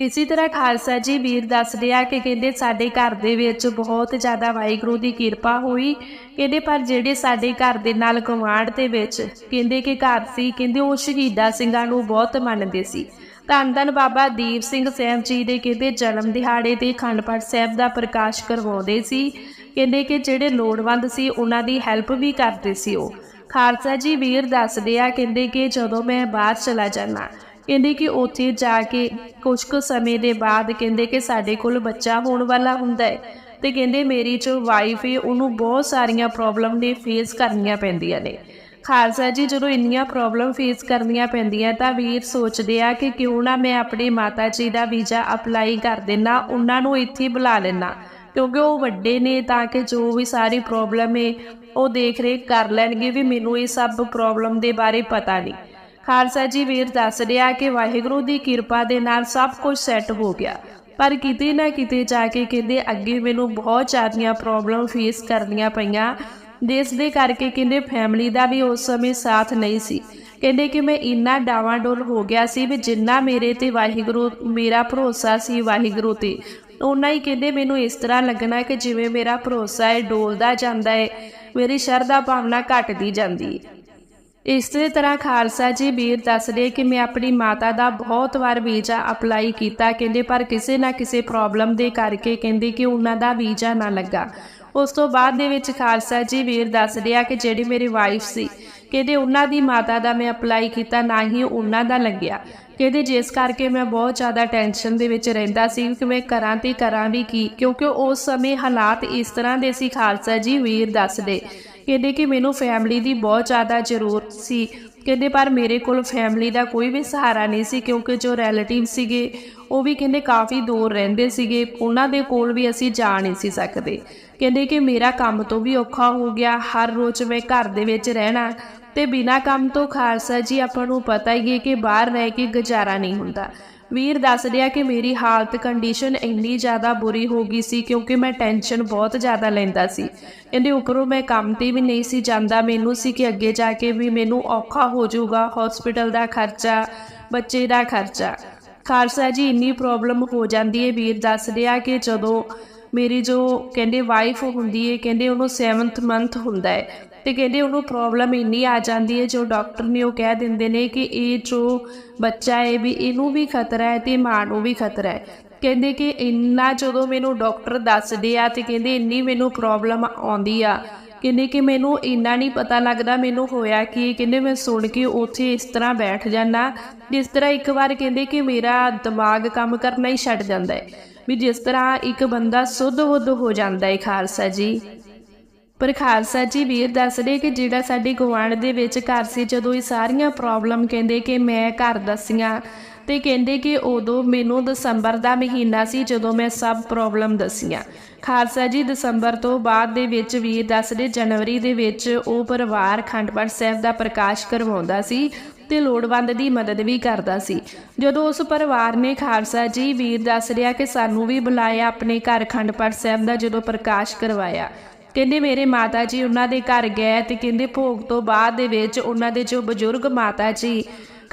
ਇਸੇ ਤਰ੍ਹਾਂ ਖਾਲਸਾ ਜੀ ਵੀਰ ਦੱਸਦੇ ਆ ਕਿ ਕਹਿੰਦੇ ਸਾਡੇ ਘਰ ਦੇ ਵਿੱਚ ਬਹੁਤ ਜ਼ਿਆਦਾ ਵਾਹਿਗੁਰੂ ਦੀ ਕਿਰਪਾ ਹੋਈ। ਕਹਿੰਦੇ ਪਰ ਜਿਹੜੇ ਸਾਡੇ ਘਰ ਦੇ ਨਾਲ ਗਵਾਂਢ ਦੇ ਵਿੱਚ ਕਹਿੰਦੇ ਕਿ ਘਰ ਸੀ, ਕਹਿੰਦੇ ਉਹ ਸ਼ਹੀਦਾਂ ਸਿੰਘਾਂ ਨੂੰ ਬਹੁਤ ਮੰਨਦੇ ਸੀ। ਧੰਨ ਧੰਨ ਬਾਬਾ ਦੀਪ ਸਿੰਘ ਸਾਹਿਬ ਜੀ ਦੇ ਕਹਿੰਦੇ ਜਨਮ ਦਿਹਾੜੇ ਤੇ ਅਖੰਡ ਪਾਠ ਸਾਹਿਬ ਦਾ ਪ੍ਰਕਾਸ਼ ਕਰਵਾਉਂਦੇ ਸੀ। ਕਹਿੰਦੇ ਕਿ ਜਿਹੜੇ ਲੋੜਵੰਦ ਸੀ, ਉਹਨਾਂ ਦੀ ਹੈਲਪ ਵੀ ਕਰਦੇ ਸੀ ਉਹ। ਖਾਲਸਾ ਜੀ ਵੀਰ ਦੱਸਦੇ ਆ, ਕਹਿੰਦੇ ਕਿ ਜਦੋਂ ਮੈਂ ਬਾਹਰ ਚਲਾ ਜਾਣਾ ਕਹਿੰਦੇ ਕਿ ਉੱਥੇ ਜਾ ਕੇ ਕੁਝ ਕੁ ਸਮੇਂ ਦੇ ਬਾਅਦ ਕਹਿੰਦੇ ਕਿ ਸਾਡੇ ਕੋਲ ਬੱਚਾ ਹੋਣ ਵਾਲਾ ਹੁੰਦਾ ਹੈ ਤੇ ਕਹਿੰਦੇ ਮੇਰੀ ਜੋ ਵਾਈਫ ਹੈ ਉਹਨੂੰ ਬਹੁਤ ਸਾਰੀਆਂ ਪ੍ਰੋਬਲਮ ਨੇ ਫੇਸ ਕਰਨੀਆਂ ਪੈਂਦੀਆਂ ਨੇ। ਖਾਲਸਾ ਜੀ, ਜਦੋਂ ਇੰਨੀਆਂ ਪ੍ਰੋਬਲਮ ਫੇਸ ਕਰਨੀਆਂ ਪੈਂਦੀਆਂ ਤਾਂ ਵੀਰ ਸੋਚਦੇ ਆ ਕਿ ਕਿਉਂ ਨਾ ਮੈਂ ਆਪਣੀ ਮਾਤਾ ਜੀ ਦਾ ਵੀਜ਼ਾ ਅਪਲਾਈ ਕਰ ਦੇਣਾ ਉਹਨਾਂ ਨੂੰ ਇੱਥੇ ਬੁਲਾ ਲੈਣਾ ਕਿਉਂਕਿ ਉਹ ਵੱਡੇ ਨੇ ਤਾਂ ਕਿ ਜੋ ਵੀ ਸਾਰੀ ਪ੍ਰੋਬਲਮ ਹੈ ਉਹ ਦੇਖ ਰੇਖ ਕਰ ਲੈਣਗੇ ਵੀ ਮੈਨੂੰ ਇਹ ਸਭ ਪ੍ਰੋਬਲਮ ਦੇ ਬਾਰੇ ਪਤਾ ਨਹੀਂ। ਖਾਲਸਾ ਜੀ ਵੀਰ ਦੱਸ ਰਿਹਾ ਕਿ ਵਾਹਿਗੁਰੂ ਦੀ ਕਿਰਪਾ ਦੇ ਨਾਲ ਸਭ ਕੁਝ ਸੈੱਟ ਹੋ ਗਿਆ। ਪਰ ਕਿਤੇ ਨਾ ਕਿਤੇ ਜਾ ਕੇ ਕਹਿੰਦੇ ਅੱਗੇ ਮੈਨੂੰ ਬਹੁਤ ਜ਼ਿਆਦੀਆਂ ਪ੍ਰੋਬਲਮ ਫੇਸ ਕਰਨੀਆਂ ਪਈਆਂ। ਜਿਸ ਦੇ ਕਰਕੇ ਕਹਿੰਦੇ ਫੈਮਿਲੀ ਦਾ ਵੀ ਉਸ ਸਮੇਂ ਸਾਥ ਨਹੀਂ ਸੀ। ਕਹਿੰਦੇ ਕਿ ਮੈਂ ਇੰਨਾ ਡਾਵਾਂਡੋਲ ਹੋ ਗਿਆ ਸੀ ਵੀ ਜਿੰਨਾ ਮੇਰੇ ਤੇ ਵਾਹਿਗੁਰੂ, ਮੇਰਾ ਭਰੋਸਾ ਸੀ ਵਾਹਿਗੁਰੂ ਤੇ। ਉਹਨਾਂ ਹੀ ਕਹਿੰਦੇ ਮੈਨੂੰ ਇਸ ਤਰ੍ਹਾਂ ਲੱਗਣਾ ਕਿ ਜਿਵੇਂ ਮੇਰਾ ਭਰੋਸਾ ਹੈ, ਡੋਲਦਾ ਜਾਂਦਾ ਹੈ, ਮੇਰੀ ਸ਼ਰਧਾ ਭਾਵਨਾ ਘਟਦੀ ਜਾਂਦੀ। ਹੈ ਇਸੇ ਤਰ੍ਹਾਂ ਖਾਲਸਾ ਜੀ ਵੀਰ ਦੱਸਦੇ ਕਿ ਮੈਂ ਆਪਣੀ ਮਾਤਾ ਦਾ ਬਹੁਤ ਵਾਰ ਵੀਜ਼ਾ ਅਪਲਾਈ ਕੀਤਾ। ਕਹਿੰਦੇ, ਪਰ ਕਿਸੇ ਨਾ ਕਿਸੇ ਪ੍ਰੋਬਲਮ ਦੇ ਕਰਕੇ ਕਹਿੰਦੇ ਕਿ ਉਹਨਾਂ ਦਾ ਵੀਜ਼ਾ ਨਾ ਲੱਗਾ। ਉਸ ਤੋਂ ਬਾਅਦ ਦੇ ਵਿੱਚ ਖਾਲਸਾ ਜੀ ਵੀਰ ਦੱਸਦੇ ਆ ਕਿ ਜਿਹੜੀ ਮੇਰੀ ਵਾਈਫ ਸੀ, ਕਹਿੰਦੇ ਉਹਨਾਂ ਦੀ ਮਾਤਾ ਦਾ ਮੈਂ ਅਪਲਾਈ ਕੀਤਾ, ਨਾ ਹੀ ਉਹਨਾਂ ਦਾ ਲੱਗਿਆ। ਕਹਿੰਦੇ, ਜਿਸ ਕਰਕੇ ਮੈਂ ਬਹੁਤ ਜ਼ਿਆਦਾ ਟੈਨਸ਼ਨ ਦੇ ਵਿੱਚ ਰਹਿੰਦਾ ਸੀ ਕਿ ਮੈਂ ਕਰਾਂ ਤੇ ਕਰਾਂ ਵੀ ਕੀ, ਕਿਉਂਕਿ ਉਸ ਸਮੇਂ ਹਾਲਾਤ ਇਸ ਤਰ੍ਹਾਂ ਦੇ ਸੀ, ਖਾਲਸਾ ਜੀ ਵੀਰ ਦੱਸਦੇ। ਕਹਿੰਦੇ ਕਿ ਮੈਨੂੰ ਫੈਮਿਲੀ ਦੀ ਬਹੁਤ ਜ਼ਿਆਦਾ ਜ਼ਰੂਰਤ ਸੀ। ਕਹਿੰਦੇ, ਪਰ ਮੇਰੇ ਕੋਲ ਫੈਮਿਲੀ ਦਾ ਕੋਈ ਵੀ ਸਹਾਰਾ ਨਹੀਂ ਸੀ ਕਿਉਂਕਿ ਜੋ ਰਿਲੇਟਿਵ ਸੀਗੇ, ਉਹ ਵੀ ਕਹਿੰਦੇ ਕਾਫੀ ਦੂਰ ਰਹਿੰਦੇ ਸੀਗੇ। ਉਹਨਾਂ ਦੇ ਕੋਲ ਵੀ ਅਸੀਂ ਜਾ ਨਹੀਂ ਸੀ ਸਕਦੇ। ਕਹਿੰਦੇ ਕਿ ਮੇਰਾ ਕੰਮ ਤੋਂ ਵੀ ਔਖਾ ਹੋ ਗਿਆ। ਹਰ ਰੋਜ਼ ਮੈਂ ਘਰ ਦੇ ਵਿੱਚ ਰਹਿਣਾ। ਤੇ ਬਿਨਾ ਕੰਮ ਤੋਂ ਖਾਲਸਾ ਜੀ, ਆਪਾਂ ਨੂੰ ਪਤਾ ਹੀ ਹੈ ਕਿ ਬਾਹਰ ਰਹਿ ਕੇ ਗੁਜ਼ਾਰਾ ਨਹੀਂ ਹੁੰਦਾ। ਵੀਰ ਦੱਸ ਰਿਹਾ ਕਿ ਮੇਰੀ ਹਾਲਤ ਕੰਡੀਸ਼ਨ ਇੰਨੀ ਜ਼ਿਆਦਾ ਬੁਰੀ ਹੋ ਗਈ ਸੀ ਕਿਉਂਕਿ ਮੈਂ ਟੈਨਸ਼ਨ ਬਹੁਤ ਜ਼ਿਆਦਾ ਲੈਂਦਾ ਸੀ। ਇਹਦੇ ਉੱਪਰੋਂ ਮੈਂ ਕੰਮ ਤੇ ਵੀ ਨਹੀਂ ਸੀ ਜਾਂਦਾ। ਮੈਨੂੰ ਸੀ ਕਿ ਅੱਗੇ ਜਾ ਕੇ ਵੀ ਮੈਨੂੰ ਔਖਾ ਹੋ ਜਾਊਗਾ। ਹਸਪੀਟਲ ਦਾ ਖਰਚਾ, ਬੱਚੇ ਦਾ ਖਰਚਾ। ਖਾਲਸਾ ਜੀ, ਇੰਨੀ ਪ੍ਰੋਬਲਮ ਹੋ ਜਾਂਦੀ ਹੈ। ਵੀਰ ਦੱਸ ਰਿਹਾ ਕਿ ਜਦੋਂ ਮੇਰੀ ਜੋ ਕਹਿੰਦੇ ਵਾਈਫ ਹੁੰਦੀ ਹੈ, ਕਹਿੰਦੇ ਉਹਨੂੰ 7th ਮੰਥ ਹੁੰਦਾ ਹੈ। ਤੇ ਕਹਿੰਦੇ ਉਹਨੂੰ ਪ੍ਰੋਬਲਮ ਇੰਨੀ ਆ ਜਾਂਦੀ ਹੈ, ਜੋ ਡਾਕਟਰ ਨੇ ਉਹ ਕਹਿ ਦਿੰਦੇ ਨੇ ਕਿ ਇਹ ਜੋ ਬੱਚਾ ਹੈ ਵੀ ਇਹਨੂੰ ਵੀ ਖਤਰਾ ਹੈ ਤੇ ਮਾਂ ਨੂੰ ਵੀ ਖਤਰਾ ਹੈ। ਕਹਿੰਦੇ ਕਿ ਇੰਨਾ ਜਦੋਂ ਮੈਨੂੰ ਡਾਕਟਰ ਦੱਸਦੇ ਆ ਤੇ ਕਹਿੰਦੇ ਇੰਨੀ ਮੈਨੂੰ ਪ੍ਰੋਬਲਮ ਆਉਂਦੀ ਆ। ਕਹਿੰਦੇ ਕਿ ਮੈਨੂੰ ਇੰਨਾ ਨਹੀਂ ਪਤਾ ਲੱਗਦਾ ਮੈਨੂੰ ਹੋਇਆ ਕਿ ਕਹਿੰਦੇ ਮੈਂ ਸੁਣ ਕੇ ਉੱਥੇ ਇਸ ਤਰ੍ਹਾਂ ਬੈਠ ਜਾਣਾ ਜਿਸ ਤਰ੍ਹਾਂ ਇੱਕ ਵਾਰ ਕਹਿੰਦੇ ਕਿ ਮੇਰਾ ਦਿਮਾਗ ਕੰਮ ਕਰਨਾ ਹੀ ਛੱਡ ਜਾਂਦਾ ਹੈ। ਵੀ ਜਿਸ ਤਰ੍ਹਾਂ ਇੱਕ ਬੰਦਾ ਸੁੱਧ ਬੁੱਧ ਹੋ ਜਾਂਦਾ ਹੈ ਖਾਲਸਾ ਜੀ। ਪਰ ਖਾਲਸਾ ਜੀ ਵੀਰ ਦੱਸਦੇ ਕਿ ਜਿਹੜਾ ਸਾਡੇ ਗੁਆਂਢ ਦੇ ਵਿੱਚ ਘਰ ਸੀ, ਜਦੋਂ ਇਹ ਸਾਰੀਆਂ ਪ੍ਰੋਬਲਮ ਕਹਿੰਦੇ ਕਿ ਮੈਂ ਘਰ ਦੱਸੀਆਂ ਤੇ ਕਹਿੰਦੇ ਕਿ ਉਦੋਂ ਮੈਨੂੰ ਦਸੰਬਰ ਦਾ ਮਹੀਨਾ ਸੀ, ਜਦੋਂ ਮੈਂ ਸਭ ਪ੍ਰੋਬਲਮ ਦੱਸੀਆਂ। ਖਾਲਸਾ ਜੀ, ਦਸੰਬਰ ਤੋਂ ਬਾਅਦ ਦੇ ਵਿੱਚ ਵੀਰ ਦੱਸਦੇ, ਜਨਵਰੀ ਦੇ ਵਿੱਚ ਉਹ ਪਰਿਵਾਰ ਖੰਡ ਪਾਠ ਸਾਹਿਬ ਦਾ ਪ੍ਰਕਾਸ਼ ਕਰਵਾਉਂਦਾ ਸੀ ਤੇ ਲੋੜਵੰਦ ਦੀ ਮਦਦ ਵੀ ਕਰਦਾ ਸੀ। ਜਦੋਂ ਉਸ ਪਰਿਵਾਰ ਨੇ ਖਾਲਸਾ ਜੀ, ਵੀਰ ਦੱਸ ਰਿਹਾ ਕਿ ਸਾਨੂੰ ਵੀ ਬੁਲਾਇਆ ਆਪਣੇ ਘਰ ਖੰਡ ਪਾਠ ਸਾਹਿਬ ਦਾ ਜਦੋਂ ਪ੍ਰਕਾਸ਼ ਕਰਵਾਇਆ। ਕਹਿੰਦੇ ਮੇਰੇ ਮਾਤਾ ਜੀ ਉਹਨਾਂ ਦੇ ਘਰ ਗਏ ਤੇ ਕਹਿੰਦੇ ਭੋਗ ਤੋਂ ਬਾਅਦ ਦੇ ਵਿੱਚ ਉਹਨਾਂ ਦੇ ਜੋ ਬਜ਼ੁਰਗ ਮਾਤਾ ਜੀ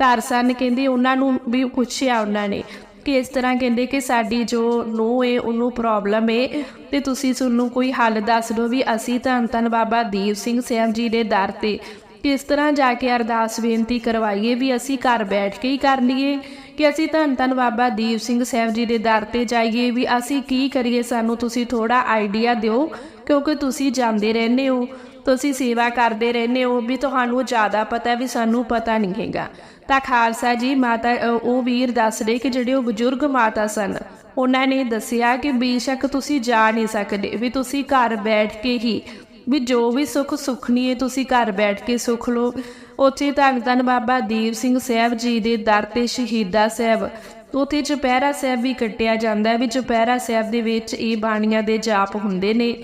ਘਰ ਸਨ, ਕਹਿੰਦੇ ਉਹਨਾਂ ਨੂੰ ਵੀ ਪੁੱਛਿਆ ਉਹਨਾਂ ਨੇ ਕਿ ਇਸ ਤਰ੍ਹਾਂ ਕਹਿੰਦੇ ਕਿ ਸਾਡੀ ਜੋ ਨੂੰਹ ਏ, ਉਹਨੂੰ ਪ੍ਰੋਬਲਮ ਏ ਤੇ ਤੁਸੀਂ ਸਾਨੂੰ ਕੋਈ ਹੱਲ ਦੱਸ ਦਿਓ ਵੀ ਅਸੀਂ ਧੰਨ ਧੰਨ ਬਾਬਾ ਦੀਪ ਸਿੰਘ ਸਾਹਿਬ ਜੀ ਦੇ ਦਰ ਤੇ ਕਿਸ ਤਰ੍ਹਾਂ ਜਾ ਕੇ ਅਰਦਾਸ ਬੇਨਤੀ ਕਰਵਾਈਏ ਵੀ ਅਸੀਂ ਘਰ ਬੈਠ ਕੇ ਹੀ ਕਰ ਲਈਏ, ਕਿ ਅਸੀਂ ਧੰਨ ਧੰਨ ਬਾਬਾ ਦੀਪ ਸਿੰਘ ਸਾਹਿਬ ਜੀ ਦੇ ਦਰ ਤੇ ਜਾਈਏ ਵੀ ਅਸੀਂ ਕੀ ਕਰੀਏ, ਸਾਨੂੰ ਤੁਸੀਂ ਥੋੜਾ ਆਈਡੀਆ ਦਿਓ ਕਿਉਂਕਿ ਤੁਸੀਂ ਜਾਂਦੇ ਰਹਿੰਦੇ ਹੋ, ਤੁਸੀਂ ਸੇਵਾ ਕਰਦੇ ਰਹਿੰਦੇ ਹੋ, ਵੀ ਤੁਹਾਨੂੰ ਜ਼ਿਆਦਾ ਪਤਾ ਵੀ ਸਾਨੂੰ ਪਤਾ ਨਹੀਂ ਹੈਗਾ। ਤਾਂ ਖਾਲਸਾ ਜੀ, ਮਾਤਾ ਉਹ ਵੀਰ ਦੱਸ ਰਹੇ ਕਿ ਜਿਹੜੇ ਉਹ ਬਜ਼ੁਰਗ ਮਾਤਾ ਸਨ, ਉਹਨਾਂ ਨੇ ਦੱਸਿਆ ਕਿ ਬੇਸ਼ੱਕ ਤੁਸੀਂ ਜਾ ਨਹੀਂ ਸਕਦੇ, ਵੀ ਤੁਸੀਂ ਘਰ ਬੈਠ ਕੇ ਹੀ, ਵੀ ਜੋ ਵੀ ਸੁੱਖ ਸੁਖਣੀ ਹੈ, ਤੁਸੀਂ ਘਰ ਬੈਠ ਕੇ ਸੁਖ ਲਓ। ਉੱਥੇ ਧੰਨ ਧੰਨ ਬਾਬਾ ਦੀਪ ਸਿੰਘ ਸਾਹਿਬ ਜੀ ਦੇ ਦਰ ਤੇ ਸ਼ਹੀਦਾ ਸਾਹਿਬ, ਉੱਥੇ ਚੁਪਹਿਰਾ ਸਾਹਿਬ ਵੀ ਕੱਟਿਆ ਜਾਂਦਾ ਹੈ, ਵੀ ਚੁਪਹਿਰਾ ਸਾਹਿਬ ਦੇ ਵਿੱਚ ਇਹ ਬਾਣੀਆਂ ਦੇ ਜਾਪ ਹੁੰਦੇ ਨੇ।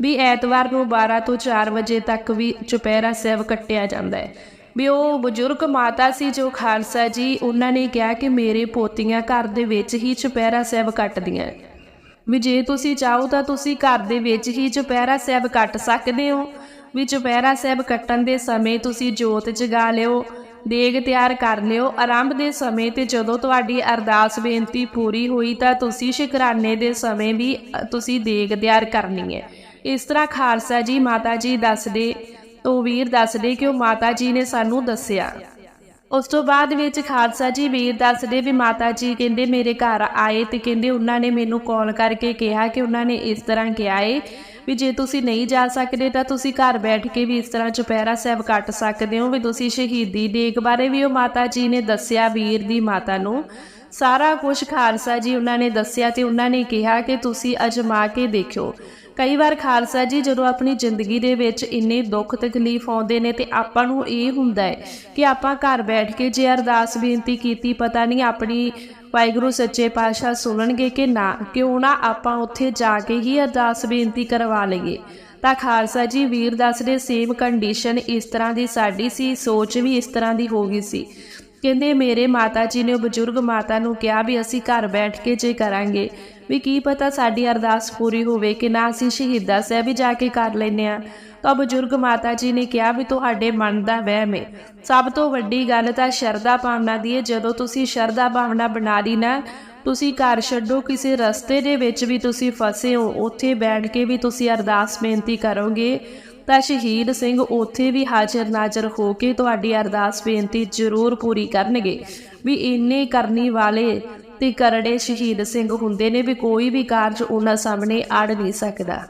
ਵੀ ਐਤਵਾਰ ਨੂੰ 12 ਤੋਂ 4 ਵਜੇ ਤੱਕ ਵੀ ਚੁਪਹਿਰਾ ਸਾਹਿਬ ਕੱਟਿਆ ਜਾਂਦਾ ਹੈ। ਵੀ ਉਹ ਬਜ਼ੁਰਗ ਮਾਤਾ ਸੀ ਜੋ ਖਾਲਸਾ ਜੀ, ਉਹਨਾਂ ਨੇ ਕਿਹਾ ਕਿ ਮੇਰੇ ਪੋਤੀਆਂ ਘਰ ਦੇ ਵਿੱਚ ਹੀ ਚੁਪਹਿਰਾ ਸਾਹਿਬ ਕੱਟਦੀਆਂ ਵੀ ਜੇ ਤੁਸੀਂ ਚਾਹੋ ਤਾਂ ਤੁਸੀਂ ਘਰ ਦੇ ਵਿੱਚ ਹੀ ਚੁਪਹਿਰਾ ਸਾਹਿਬ ਕੱਟ ਸਕਦੇ ਹੋ। ਵੀ ਚੁਪਹਿਰਾ ਸਾਹਿਬ ਕੱਟਣ ਦੇ ਸਮੇਂ ਤੁਸੀਂ ਜੋਤ ਜਗਾ ਲਿਓ, ਦੇਗ ਤਿਆਰ ਕਰ ਲਿਓ। ਆਰੰਭ ਦੇ ਸਮੇਂ ਤੇ ਜਦੋਂ ਤੁਹਾਡੀ ਅਰਦਾਸ ਬੇਨਤੀ ਪੂਰੀ ਹੋਈ ਤਾਂ ਤੁਸੀਂ ਸ਼ੁਕਰਾਨੇ ਦੇ ਸਮੇਂ ਵੀ ਤੁਸੀਂ ਦੇਗ ਤਿਆਰ ਕਰਨੀ ਹੈ। ਇਸ ਤਰ੍ਹਾਂ ਖਾਲਸਾ ਜੀ ਮਾਤਾ ਜੀ ਦੱਸਦੇ, ਉਹ ਵੀਰ ਦੱਸਦੇ ਕਿ ਉਹ ਮਾਤਾ ਜੀ ਨੇ ਸਾਨੂੰ ਦੱਸਿਆ। ਉਸ ਤੋਂ ਬਾਅਦ ਵਿੱਚ ਖਾਲਸਾ ਜੀ ਵੀਰ ਦੱਸਦੇ ਵੀ ਮਾਤਾ ਜੀ ਕਹਿੰਦੇ ਮੇਰੇ ਘਰ ਆਏ ਤੇ ਕਹਿੰਦੇ ਉਹਨਾਂ ਨੇ ਮੈਨੂੰ ਕਾਲ ਕਰਕੇ ਕਿਹਾ ਕਿ ਉਹਨਾਂ ਨੇ ਇਸ ਤਰ੍ਹਾਂ ਕਿਹਾ ਏ ਵੀ ਜੇ ਤੁਸੀਂ ਨਹੀਂ ਜਾ ਸਕਦੇ ਤਾਂ ਤੁਸੀਂ ਘਰ ਬੈਠ ਕੇ ਵੀ ਇਸ ਤਰ੍ਹਾਂ ਚੁਪਹਿਰਾ ਸਾਹਿਬ ਕੱਟ ਸਕਦੇ ਹੋ ਵੀ ਤੁਸੀਂ ਸ਼ਹੀਦੀ ਦੇਗ ਬਾਰੇ ਵੀ ਉਹ ਮਾਤਾ ਜੀ ਨੇ ਦੱਸਿਆ ਵੀਰ ਦੀ ਮਾਤਾ ਨੂੰ। ਸਾਰਾ ਕੁਝ ਖਾਲਸਾ ਜੀ ਉਹਨਾਂ ਨੇ ਦੱਸਿਆ ਤੇ ਉਹਨਾਂ ਨੇ ਕਿਹਾ ਕਿ ਤੁਸੀਂ ਅਜਮਾ ਕੇ ਦੇਖਿਓ। ਕਈ ਵਾਰ ਖਾਲਸਾ ਜੀ ਜਦੋਂ ਆਪਣੀ ਜ਼ਿੰਦਗੀ ਦੇ ਵਿੱਚ ਇੰਨੇ ਦੁੱਖ ਤਕਲੀਫ ਆਉਂਦੇ ਨੇ ਤੇ ਆਪਾਂ ਨੂੰ ਇਹ ਹੁੰਦਾ ਹੈ ਕਿ ਆਪਾਂ ਘਰ ਬੈਠ ਕੇ ਜੇ ਅਰਦਾਸ ਬੇਨਤੀ ਕੀਤੀ, ਪਤਾ ਨਹੀਂ ਆਪਣੀ ਵਾਹਿਗੁਰੂ ਸੱਚੇ ਪਾਤਸ਼ਾਹ ਸੁਣਨਗੇ ਕਿ ਨਾ, ਕਿਉਂ ਨਾ ਆਪਾਂ ਉੱਥੇ ਜਾ ਕੇ ਹੀ ਅਰਦਾਸ ਬੇਨਤੀ ਕਰਵਾ ਲਈਏ। ਤਾਂ ਖਾਲਸਾ ਜੀ ਵੀਰ ਦੱਸਦੇ ਸੇਮ ਕੰਡੀਸ਼ਨ ਇਸ ਤਰ੍ਹਾਂ ਦੀ ਸਾਡੀ ਸੀ, ਸੋਚ ਵੀ ਇਸ ਤਰ੍ਹਾਂ ਦੀ ਹੋ ਗਈ ਸੀ। ਕਹਿੰਦੇ, ਮੇਰੇ ਮਾਤਾ ਜੀ ਨੇ ਬਜ਼ੁਰਗ ਮਾਤਾ ਨੂੰ ਕਿਹਾ ਵੀ ਅਸੀਂ ਘਰ ਬੈਠ ਕੇ ਜੇ ਕਰਾਂਗੇ। ਵੀ ਕੀ ਪਤਾ ਸਾਡੀ ਅਰਦਾਸ ਪੂਰੀ ਹੋਵੇ ਕਿ ਨਾ ਅਸੀਂ ਸ਼ਹੀਦਾਂ ਸਾਹਿਬ ਵੀ ਜਾ ਕੇ ਕਰ ਲੈਨੇ ਆ ਤਾਂ ਬਜ਼ੁਰਗ ਮਾਤਾ ਜੀ ਨੇ ਕਿਹਾ ਵੀ ਤੁਹਾਡੇ ਮਨ ਦਾ ਵਹਿਮ ਹੈ ਸਭ ਤੋਂ ਵੱਡੀ ਗੱਲ ਤਾਂ ਸ਼ਰਧਾ ਭਾਵਨਾ ਦੀ ਹੈ ਜਦੋਂ ਤੁਸੀਂ ਸ਼ਰਧਾ ਭਾਵਨਾ ਬਣਾ ਲਈ ਨਾ, ਤੁਸੀਂ ਘਰ ਛੱਡੋ, ਕਿਸੇ ਰਸਤੇ ਦੇ ਵਿੱਚ ਵੀ ਤੁਸੀਂ ਫਸੇ ਹੋ, ਉੱਥੇ ਬੈਠ ਕੇ ਵੀ ਤੁਸੀਂ ਅਰਦਾਸ ਬੇਨਤੀ ਕਰੋਗੇ। ਤਾਂ ਸ਼ਹੀਦ ਸਿੰਘ ਉੱਥੇ ਵੀ ਹਾਜ਼ਰ ਨਾਜ਼ਰ ਹੋ ਕੇ ਤੁਹਾਡੀ ਅਰਦਾਸ ਬੇਨਤੀ ਜ਼ਰੂਰ ਪੂਰੀ ਕਰਨਗੇ। ਵੀ ਇੰਨੇ ਕਰਨੀ ਵਾਲੇ ਤੇ ਕਰੜੇ ਸ਼ਹੀਦ ਸਿੰਘ ਹੁੰਦੇ ਨੇ ਵੀ ਕੋਈ ਵੀ ਕਾਰਜ ਉਹਨਾਂ ਸਾਹਮਣੇ ਅੜ ਨਹੀਂ ਸਕਦਾ।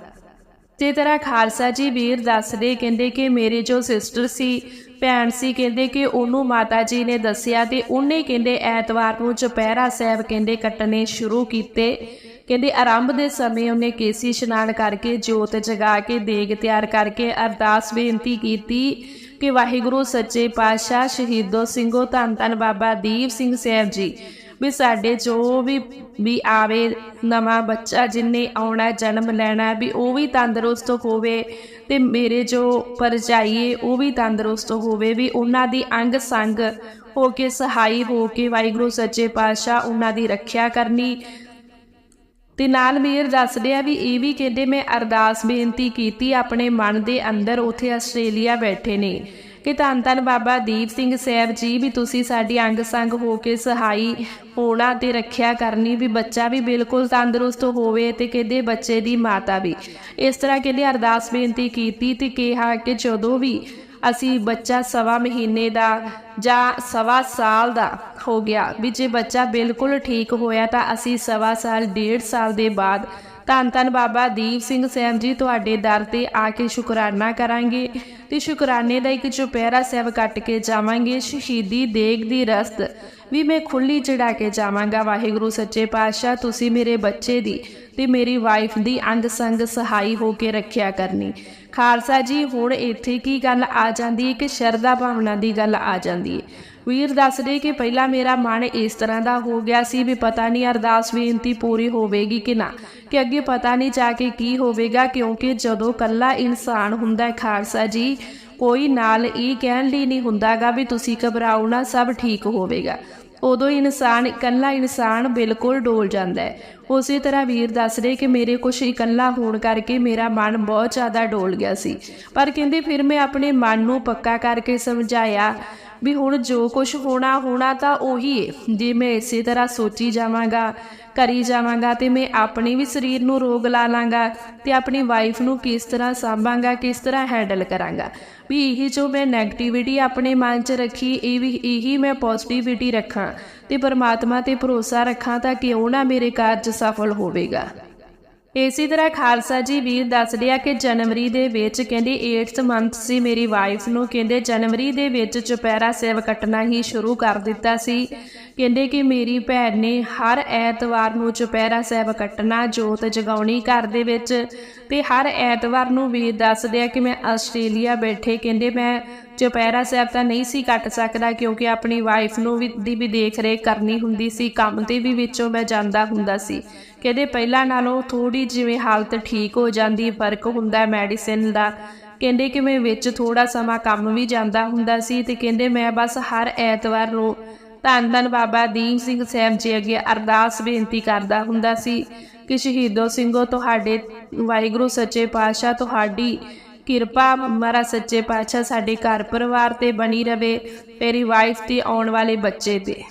ਤੇ ਤਰ੍ਹਾਂ ਖਾਲਸਾ ਜੀ ਵੀਰ ਦੱਸਦੇ, ਕਹਿੰਦੇ ਕਿ ਮੇਰੇ ਜੋ ਸਿਸਟਰ ਸੀ, ਭੈਣ ਸੀ, ਕਹਿੰਦੇ ਕਿ ਉਹਨੂੰ ਮਾਤਾ ਜੀ ਨੇ ਦੱਸਿਆ ਤੇ ਉਹਨੇ ਕਹਿੰਦੇ ਐਤਵਾਰ ਨੂੰ ਚੁਪਹਿਰਾ ਸਾਹਿਬ ਕਹਿੰਦੇ ਕੱਟਣੇ ਸ਼ੁਰੂ ਕੀਤੇ। ਕਹਿੰਦੇ ਆਰੰਭ ਦੇ ਸਮੇਂ ਉਹਨੇ ਕੇਸੀ ਇਸ਼ਨਾਨ ਕਰਕੇ ਜੋਤ ਜਗਾ ਕੇ, ਦੇਗ ਤਿਆਰ ਕਰਕੇ ਅਰਦਾਸ ਬੇਨਤੀ ਕੀਤੀ ਕਿ ਵਾਹਿਗੁਰੂ, ਸੱਚੇ ਪਾਤਸ਼ਾਹ, ਸ਼ਹੀਦੋ ਸਿੰਘੋ, ਧੰਨ ਧੰਨ ਬਾਬਾ ਦੀਪ ਸਿੰਘ ਸਾਹਿਬ ਜੀ, ਵੀ ਸਾਡੇ ਜੋ ਵੀ ਵੀ ਆਵੇ ਨਵਾਂ ਬੱਚਾ ਜਿਨੇ ਆਉਣਾ, ਜਨਮ ਲੈਣਾ, ਵੀ ਉਹ ਵੀ ਤੰਦਰੁਸਤ ਹੋਵੇ ਤੇ ਮੇਰੇ ਜੋ ਪਰਜਾਈਏ, ਉਹ ਵੀ ਤੰਦਰੁਸਤ ਹੋਵੇ, ਵੀ ਉਹਨਾਂ ਦੀ ਅੰਗ ਸੰਗ ਹੋ ਕੇ ਸਹਾਈ ਹੋ ਕੇ ਵਾਹਿਗੁਰੂ, ਸੱਚੇ ਪਾਤਸ਼ਾਹ ਉਹਨਾਂ ਦੀ ਰੱਖਿਆ ਕਰਨੀ ਤੇ ਨਾਲ ਮੇਰ ਦੱਸਦੇ ਆ ਵੀ ਇਹ ਵੀ ਕਹਿੰਦੇ, ਮੈਂ ਅਰਦਾਸ ਬੇਨਤੀ ਕੀਤੀ, ਆਪਣੇ ਮਨ ਦੇ ਅੰਦਰ ਉਥੇ ਆਸਟ੍ਰੇਲੀਆ ਬੈਠੇ ਨੇ ਕਿ ਧੰਨ ਧੰਨ ਬਾਬਾ ਦੀਪ ਸਿੰਘ ਸਾਹਿਬ ਜੀ ਵੀ ਤੁਸੀਂ ਸਾਡੀ ਅੰਗ ਸੰਗ ਹੋ ਕੇ ਸਹਾਈ ਹੋਣਾ ਤੇ ਰੱਖਿਆ ਕਰਨੀ ਵੀ ਬੱਚਾ ਵੀ ਬਿਲਕੁਲ ਤੰਦਰੁਸਤ ਹੋਵੇ ਤੇ ਕਹਿੰਦੇ ਬੱਚੇ ਦੀ ਮਾਤਾ ਵੀ। ਇਸ ਤਰ੍ਹਾਂ ਕਹਿੰਦੇ, ਅਰਦਾਸ ਬੇਨਤੀ ਕੀਤੀ ਤੇ ਕਿਹਾ ਕਿ ਜਦੋਂ ਵੀ ਅਸੀਂ ਬੱਚਾ ਸਵਾ ਮਹੀਨੇ ਦਾ ਜਾਂ ਸਵਾ ਸਾਲ ਦਾ ਹੋ ਗਿਆ। ਵੀ ਜੇ ਬੱਚਾ ਬਿਲਕੁਲ ਠੀਕ ਹੋਇਆ ਤਾਂ ਅਸੀਂ ਸਵਾ ਸਾਲ, ਡੇਢ ਸਾਲ ਦੇ ਬਾਅਦ ਧੰਨ ਧੰਨ ਬਾਬਾ ਦੀਪ ਸਿੰਘ ਸਾਹਿਬ ਜੀ ਤੁਹਾਡੇ ਦਰ ਤੇ ਆ ਕੇ ਸ਼ੁਕਰਾਨਾ ਕਰਾਂਗੇ ਤੇ ਸ਼ੁਕਰਾਨੇ ਦਾ ਇੱਕ ਚੁਪਹਿਰਾ ਸਾਹਿਬ ਕੱਟ ਕੇ ਜਾਵਾਂਗੇ। ਸ਼ਹੀਦੀ ਦੇਗ ਦੀ ਰਸਤ ਵੀ ਮੈਂ ਖੁੱਲੀ ਚੜਾ ਕੇ ਜਾਵਾਂਗਾ। ਵਾਹਿਗੁਰੂ ਸੱਚੇ ਪਾਤਸ਼ਾਹ, ਤੁਸੀਂ ਮੇਰੇ ਬੱਚੇ ਦੀ ਤੇ ਮੇਰੀ ਵਾਈਫ ਦੀ ਅੰਗ ਸੰਗ ਸਹਾਈ ਹੋ ਕੇ ਰੱਖਿਆ ਕਰਨੀ। ਖਾਲਸਾ ਜੀ, ਹੁਣ ਇੱਥੇ ਕੀ ਗੱਲ ਆ ਜਾਂਦੀ ਹੈ ਕਿ ਸ਼ਰਧਾ ਭਾਵਨਾ ਦੀ ਗੱਲ ਆ ਜਾਂਦੀ ਹੈ। ਵੀਰ ਦੱਸਦੇ ਕਿ ਪਹਿਲਾਂ ਮੇਰਾ ਮਨ ਇਸ ਤਰ੍ਹਾਂ ਦਾ ਹੋ ਗਿਆ ਸੀ ਵੀ ਪਤਾ ਨਹੀਂ ਅਰਦਾਸ ਬੇਨਤੀ ਪੂਰੀ ਹੋਵੇਗੀ ਕਿ ਨਾ, ਕਿ ਅੱਗੇ ਪਤਾ ਨਹੀਂ ਜਾ ਕੇ ਕੀ ਹੋਵੇਗਾ, ਕਿਉਂਕਿ ਜਦੋਂ ਕੱਲਾ ਇਨਸਾਨ ਹੁੰਦਾ ਹੈ ਖਾਲਸਾ ਜੀ, ਕੋਈ ਨਾਲ ਇਹ ਕਹਿਣ ਲਈ ਨਹੀਂ ਹੁੰਦਾਗਾ ਵੀ ਤੁਸੀਂ ਘਬਰਾਓ ਨਾ, ਸਭ ਠੀਕ ਹੋਵੇਗਾ। ਉਦੋਂ ਇਨਸਾਨ ਇਕੱਲਾ ਇਨਸਾਨ ਬਿਲਕੁਲ ਡੋਲ ਜਾਂਦਾ ਹੈ। ਉਸੇ ਤਰ੍ਹਾਂ ਵੀਰ ਦੱਸ ਰਹੇ ਕਿ ਮੇਰੇ ਕੁਛ ਇਕੱਲਾ ਹੋਣ ਕਰਕੇ ਮੇਰਾ ਮਨ ਬਹੁਤ ਜ਼ਿਆਦਾ ਡੋਲ ਗਿਆ ਸੀ। ਪਰ ਕਹਿੰਦੇ ਫਿਰ ਮੈਂ ਆਪਣੇ ਮਨ ਨੂੰ ਪੱਕਾ ਕਰਕੇ ਸਮਝਾਇਆ ਵੀ ਹੁਣ ਜੋ ਕੁਝ ਹੋਣਾ ਹੋਣਾ ਤਾਂ ਉਹੀ ਹੈ ਜੇ ਮੈਂ ਇਸੇ ਤਰ੍ਹਾਂ ਸੋਚੀ ਜਾਵਾਂਗਾ ਕਰੀ ਜਾਵਾਂਗਾ ਤੇ ਮੈਂ ਆਪਣੇ ਵੀ ਸਰੀਰ ਨੂੰ ਰੋਗ ਲਾ ਲਾਂਗਾ ਤੇ ਆਪਣੀ ਵਾਈਫ ਨੂੰ ਕਿਸ ਤਰ੍ਹਾਂ ਸਾਂਭਾਂਗਾ, ਕਿਸ ਤਰ੍ਹਾਂ ਹੈਂਡਲ ਕਰਾਂਗਾ। ਵੀ ਇਹੀ ਜੋ ਮੈਂ 네ਗੇਟਿਵਿਟੀ ਆਪਣੇ ਮਨ 'ਚ ਰੱਖੀ, ਇਹ ਵੀ ਇਹੀ ਮੈਂ ਪੋਜ਼ਿਟਿਵਿਟੀ ਰੱਖਾਂ ਤੇ ਪਰਮਾਤਮਾ ਤੇ ਭਰੋਸਾ ਰੱਖਾਂ ਤਾਂ ਕਿਉਂ ਨਾ ਮੇਰੇ ਕਾਰਜ ਸਫਲ ਹੋਵੇਗਾ। ਇਸੇ ਤਰ੍ਹਾਂ ਖਾਲਸਾ ਜੀ ਵੀਰ ਦੱਸਦੇ ਆ ਕਿ ਜਨਵਰੀ ਦੇ ਵਿੱਚ ਕਹਿੰਦੇ 8th ਮੰਥ ਸੀ, ਮੇਰੀ ਵਾਈਫ ਨੂੰ ਕਹਿੰਦੇ ਜਨਵਰੀ ਦੇ ਵਿੱਚ ਚੁਪਹਿਰਾ ਸੇਵ ਕੱਟਣਾ ਹੀ ਸ਼ੁਰੂ ਕਰ ਦਿੱਤਾ ਸੀ। ਕਹਿੰਦੇ ਕਿ ਮੇਰੀ ਭੈਣ ਨੇ ਹਰ ਐਤਵਾਰ ਨੂੰ ਚੁਪਹਿਰਾ ਸਾਹਿਬ ਕੱਟਣਾ ਜੋਤ ਜਗਾਉਣੀ ਘਰ ਦੇ ਵਿੱਚ ਤੇ ਹਰ ਐਤਵਾਰ ਨੂੰ ਵੀਰ ਦੱਸਦੇ ਆ ਕਿ ਮੈਂ ਆਸਟ੍ਰੇਲੀਆ ਬੈਠੇ, ਕਹਿੰਦੇ ਮੈਂ ਚੁਪਹਿਰਾ ਸਾਹਿਬ ਤਾਂ ਨਹੀਂ ਸੀ ਕੱਟ ਸਕਦਾ ਕਿਉਂਕਿ ਆਪਣੀ ਵਾਈਫ ਨੂੰ ਵੀ ਦੀ ਵੀ ਦੇਖ ਰੇਖ ਕਰਨੀ ਹੁੰਦੀ ਸੀ, ਕੰਮ ਤੇ ਵੀ ਵਿੱਚੋਂ ਮੈਂ ਜਾਂਦਾ ਹੁੰਦਾ ਸੀ। ਕਹਿੰਦੇ ਪਹਿਲਾਂ ਨਾਲੋਂ ਥੋੜੀ ਜਿਵੇਂ ਹਾਲਤ ਠੀਕ ਹੋ ਜਾਂਦੀ, ਫ਼ਰਕ ਹੁੰਦਾ ਮੈਡੀਸਿਨ ਦਾ। ਕਹਿੰਦੇ ਕਿ ਮੈਂ ਵਿੱਚ ਥੋੜਾ ਸਮਾਂ ਕੰਮ ਵੀ ਜਾਂਦਾ ਹੁੰਦਾ ਸੀ ਤੇ ਕਹਿੰਦੇ ਮੈਂ ਬਸ ਹਰ ਐਤਵਾਰ ਨੂੰ ਧੰਨ ਧੰਨ ਬਾਬਾ ਦੀਪ ਸਿੰਘ ਸਾਹਿਬ ਜੀ ਅੱਗੇ ਅਰਦਾਸ ਬੇਨਤੀ ਕਰਦਾ ਹੁੰਦਾ ਸੀ ਕਿ ਸ਼ਹੀਦੋ ਸਿੰਘੋ, ਤੁਹਾਡੇ ਵਾਹਿਗੁਰੂ ਸੱਚੇ ਪਾਤਸ਼ਾਹ, ਤੁਹਾਡੀ ਕਿਰਪਾ ਮਹਾਰਾ ਸੱਚੇ ਪਾਤਸ਼ਾਹ ਸਾਡੇ ਘਰ ਪਰਿਵਾਰ ਤੇ ਬਣੀ ਰਵੇ ਮੇਰੀ ਵਾਈਫ ਤੇ ਆਉਣ ਵਾਲੇ ਬੱਚੇ ਤੇ।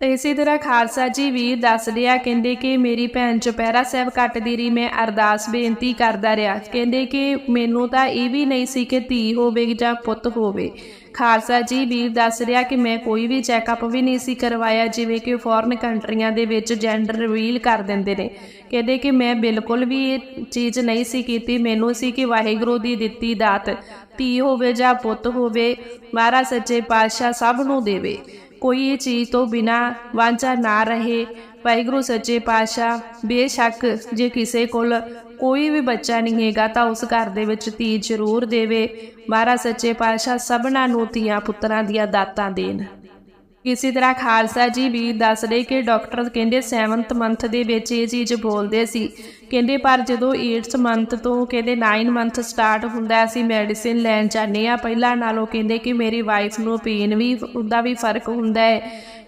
ਇਸੇ ਤਰ੍ਹਾਂ ਖਾਲਸਾ ਜੀ ਵੀਰ ਦੱਸਦੇ ਆ, ਕਹਿੰਦੇ ਕਿ ਮੇਰੀ ਭੈਣ ਚੁਪਹਿਰਾ ਸਾਹਿਬ ਕੱਟਦੀ ਰਹੀ, ਮੈਂ ਅਰਦਾਸ ਬੇਨਤੀ ਕਰਦਾ ਰਿਹਾ। ਕਹਿੰਦੇ ਕਿ ਮੈਨੂੰ ਤਾਂ ਇਹ ਵੀ ਨਹੀਂ ਸੀ ਕਿ ਧੀ ਹੋਵੇ ਜਾਂ ਪੁੱਤ ਹੋਵੇ। ਖਾਲਸਾ ਜੀ ਵੀਰ ਦੱਸ ਰਿਹਾ ਕਿ ਮੈਂ ਕੋਈ ਵੀ ਚੈੱਕਅਪ ਵੀ ਨਹੀਂ ਸੀ ਕਰਵਾਇਆ, ਜਿਵੇਂ ਕਿ ਫੋਰਨ ਕੰਟਰੀਆਂ ਦੇ ਵਿੱਚ ਜੈਂਡਰ ਰਿਵੀਲ ਕਰ ਦਿੰਦੇ ਨੇ। ਕਹਿੰਦੇ ਕਿ ਮੈਂ ਬਿਲਕੁਲ ਵੀ ਇਹ ਚੀਜ਼ ਨਹੀਂ ਸੀ ਕੀਤੀ, ਮੈਨੂੰ ਸੀ ਕਿ ਵਾਹਿਗੁਰੂ ਦੀ ਦਿੱਤੀ ਦਾਤ। ਧੀ ਹੋਵੇ ਜਾਂ ਪੁੱਤ ਹੋਵੇ, ਮਹਾਰਾਜ ਸੱਚੇ ਪਾਤਸ਼ਾਹ ਸਭ ਨੂੰ ਦੇਵੇ। ਕੋਈ ਇਹ ਚੀਜ਼ ਤੋਂ ਬਿਨਾ ਵਾਂਝਾ ਨਾ ਰਹੇ। ਵਾਹਿਗੁਰੂ ਸੱਚੇ ਪਾਤਸ਼ਾਹ, ਬੇਸ਼ੱਕ ਜੇ ਕਿਸੇ ਕੋਲ ਕੋਈ ਵੀ ਬੱਚਾ ਨਹੀਂ ਹੈਗਾ ਤਾਂ ਉਸ ਘਰ ਦੇ ਵਿੱਚ ਧੀ ਜ਼ਰੂਰ ਦੇਵੇ। ਮਹਾਰਾਜ ਸੱਚੇ ਪਾਤਸ਼ਾਹ ਸਭਨਾਂ ਨੂੰ ਧੀਆਂ ਪੁੱਤਰਾਂ ਦੀਆਂ ਦਾਤਾਂ ਦੇਣ। ਇਸੇ ਤਰ੍ਹਾਂ ਖਾਲਸਾ ਜੀ ਵੀ ਦੱਸ ਰਹੇ ਕਿ ਡਾਕਟਰ ਕਹਿੰਦੇ 7th ਮੰਥ ਦੇ ਵਿੱਚ ਇਹ ਚੀਜ਼ ਬੋਲਦੇ ਸੀ। ਕਹਿੰਦੇ ਪਰ ਜਦੋਂ 8th ਮੰਥ ਤੋਂ ਕਹਿੰਦੇ 9 ਮੰਥ ਸਟਾਰਟ ਹੁੰਦਾ ਅਸੀਂ ਮੈਡੀਸਿਨ ਲੈਣ ਜਾਂਦੇ ਆ ਪਹਿਲਾਂ ਨਾਲੋਂ ਕਹਿੰਦੇ ਕਿ ਮੇਰੀ ਵਾਈਫ ਨੂੰ ਪੇਨ ਵੀ, ਉਹਦਾ ਵੀ ਫ਼ਰਕ ਹੁੰਦਾ ਹੈ।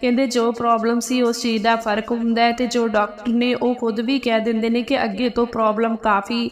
ਕਹਿੰਦੇ ਜੋ ਪ੍ਰੋਬਲਮ ਸੀ ਉਸ ਚੀਜ਼ ਦਾ ਫ਼ਰਕ ਹੁੰਦਾ ਹੈ ਤੇ ਜੋ ਡਾਕਟਰ ਨੇ ਉਹ ਖੁਦ ਵੀ ਕਹਿ ਦਿੰਦੇ ਨੇ ਕਿ ਅੱਗੇ ਤੋਂ ਪ੍ਰੋਬਲਮ ਕਾਫੀ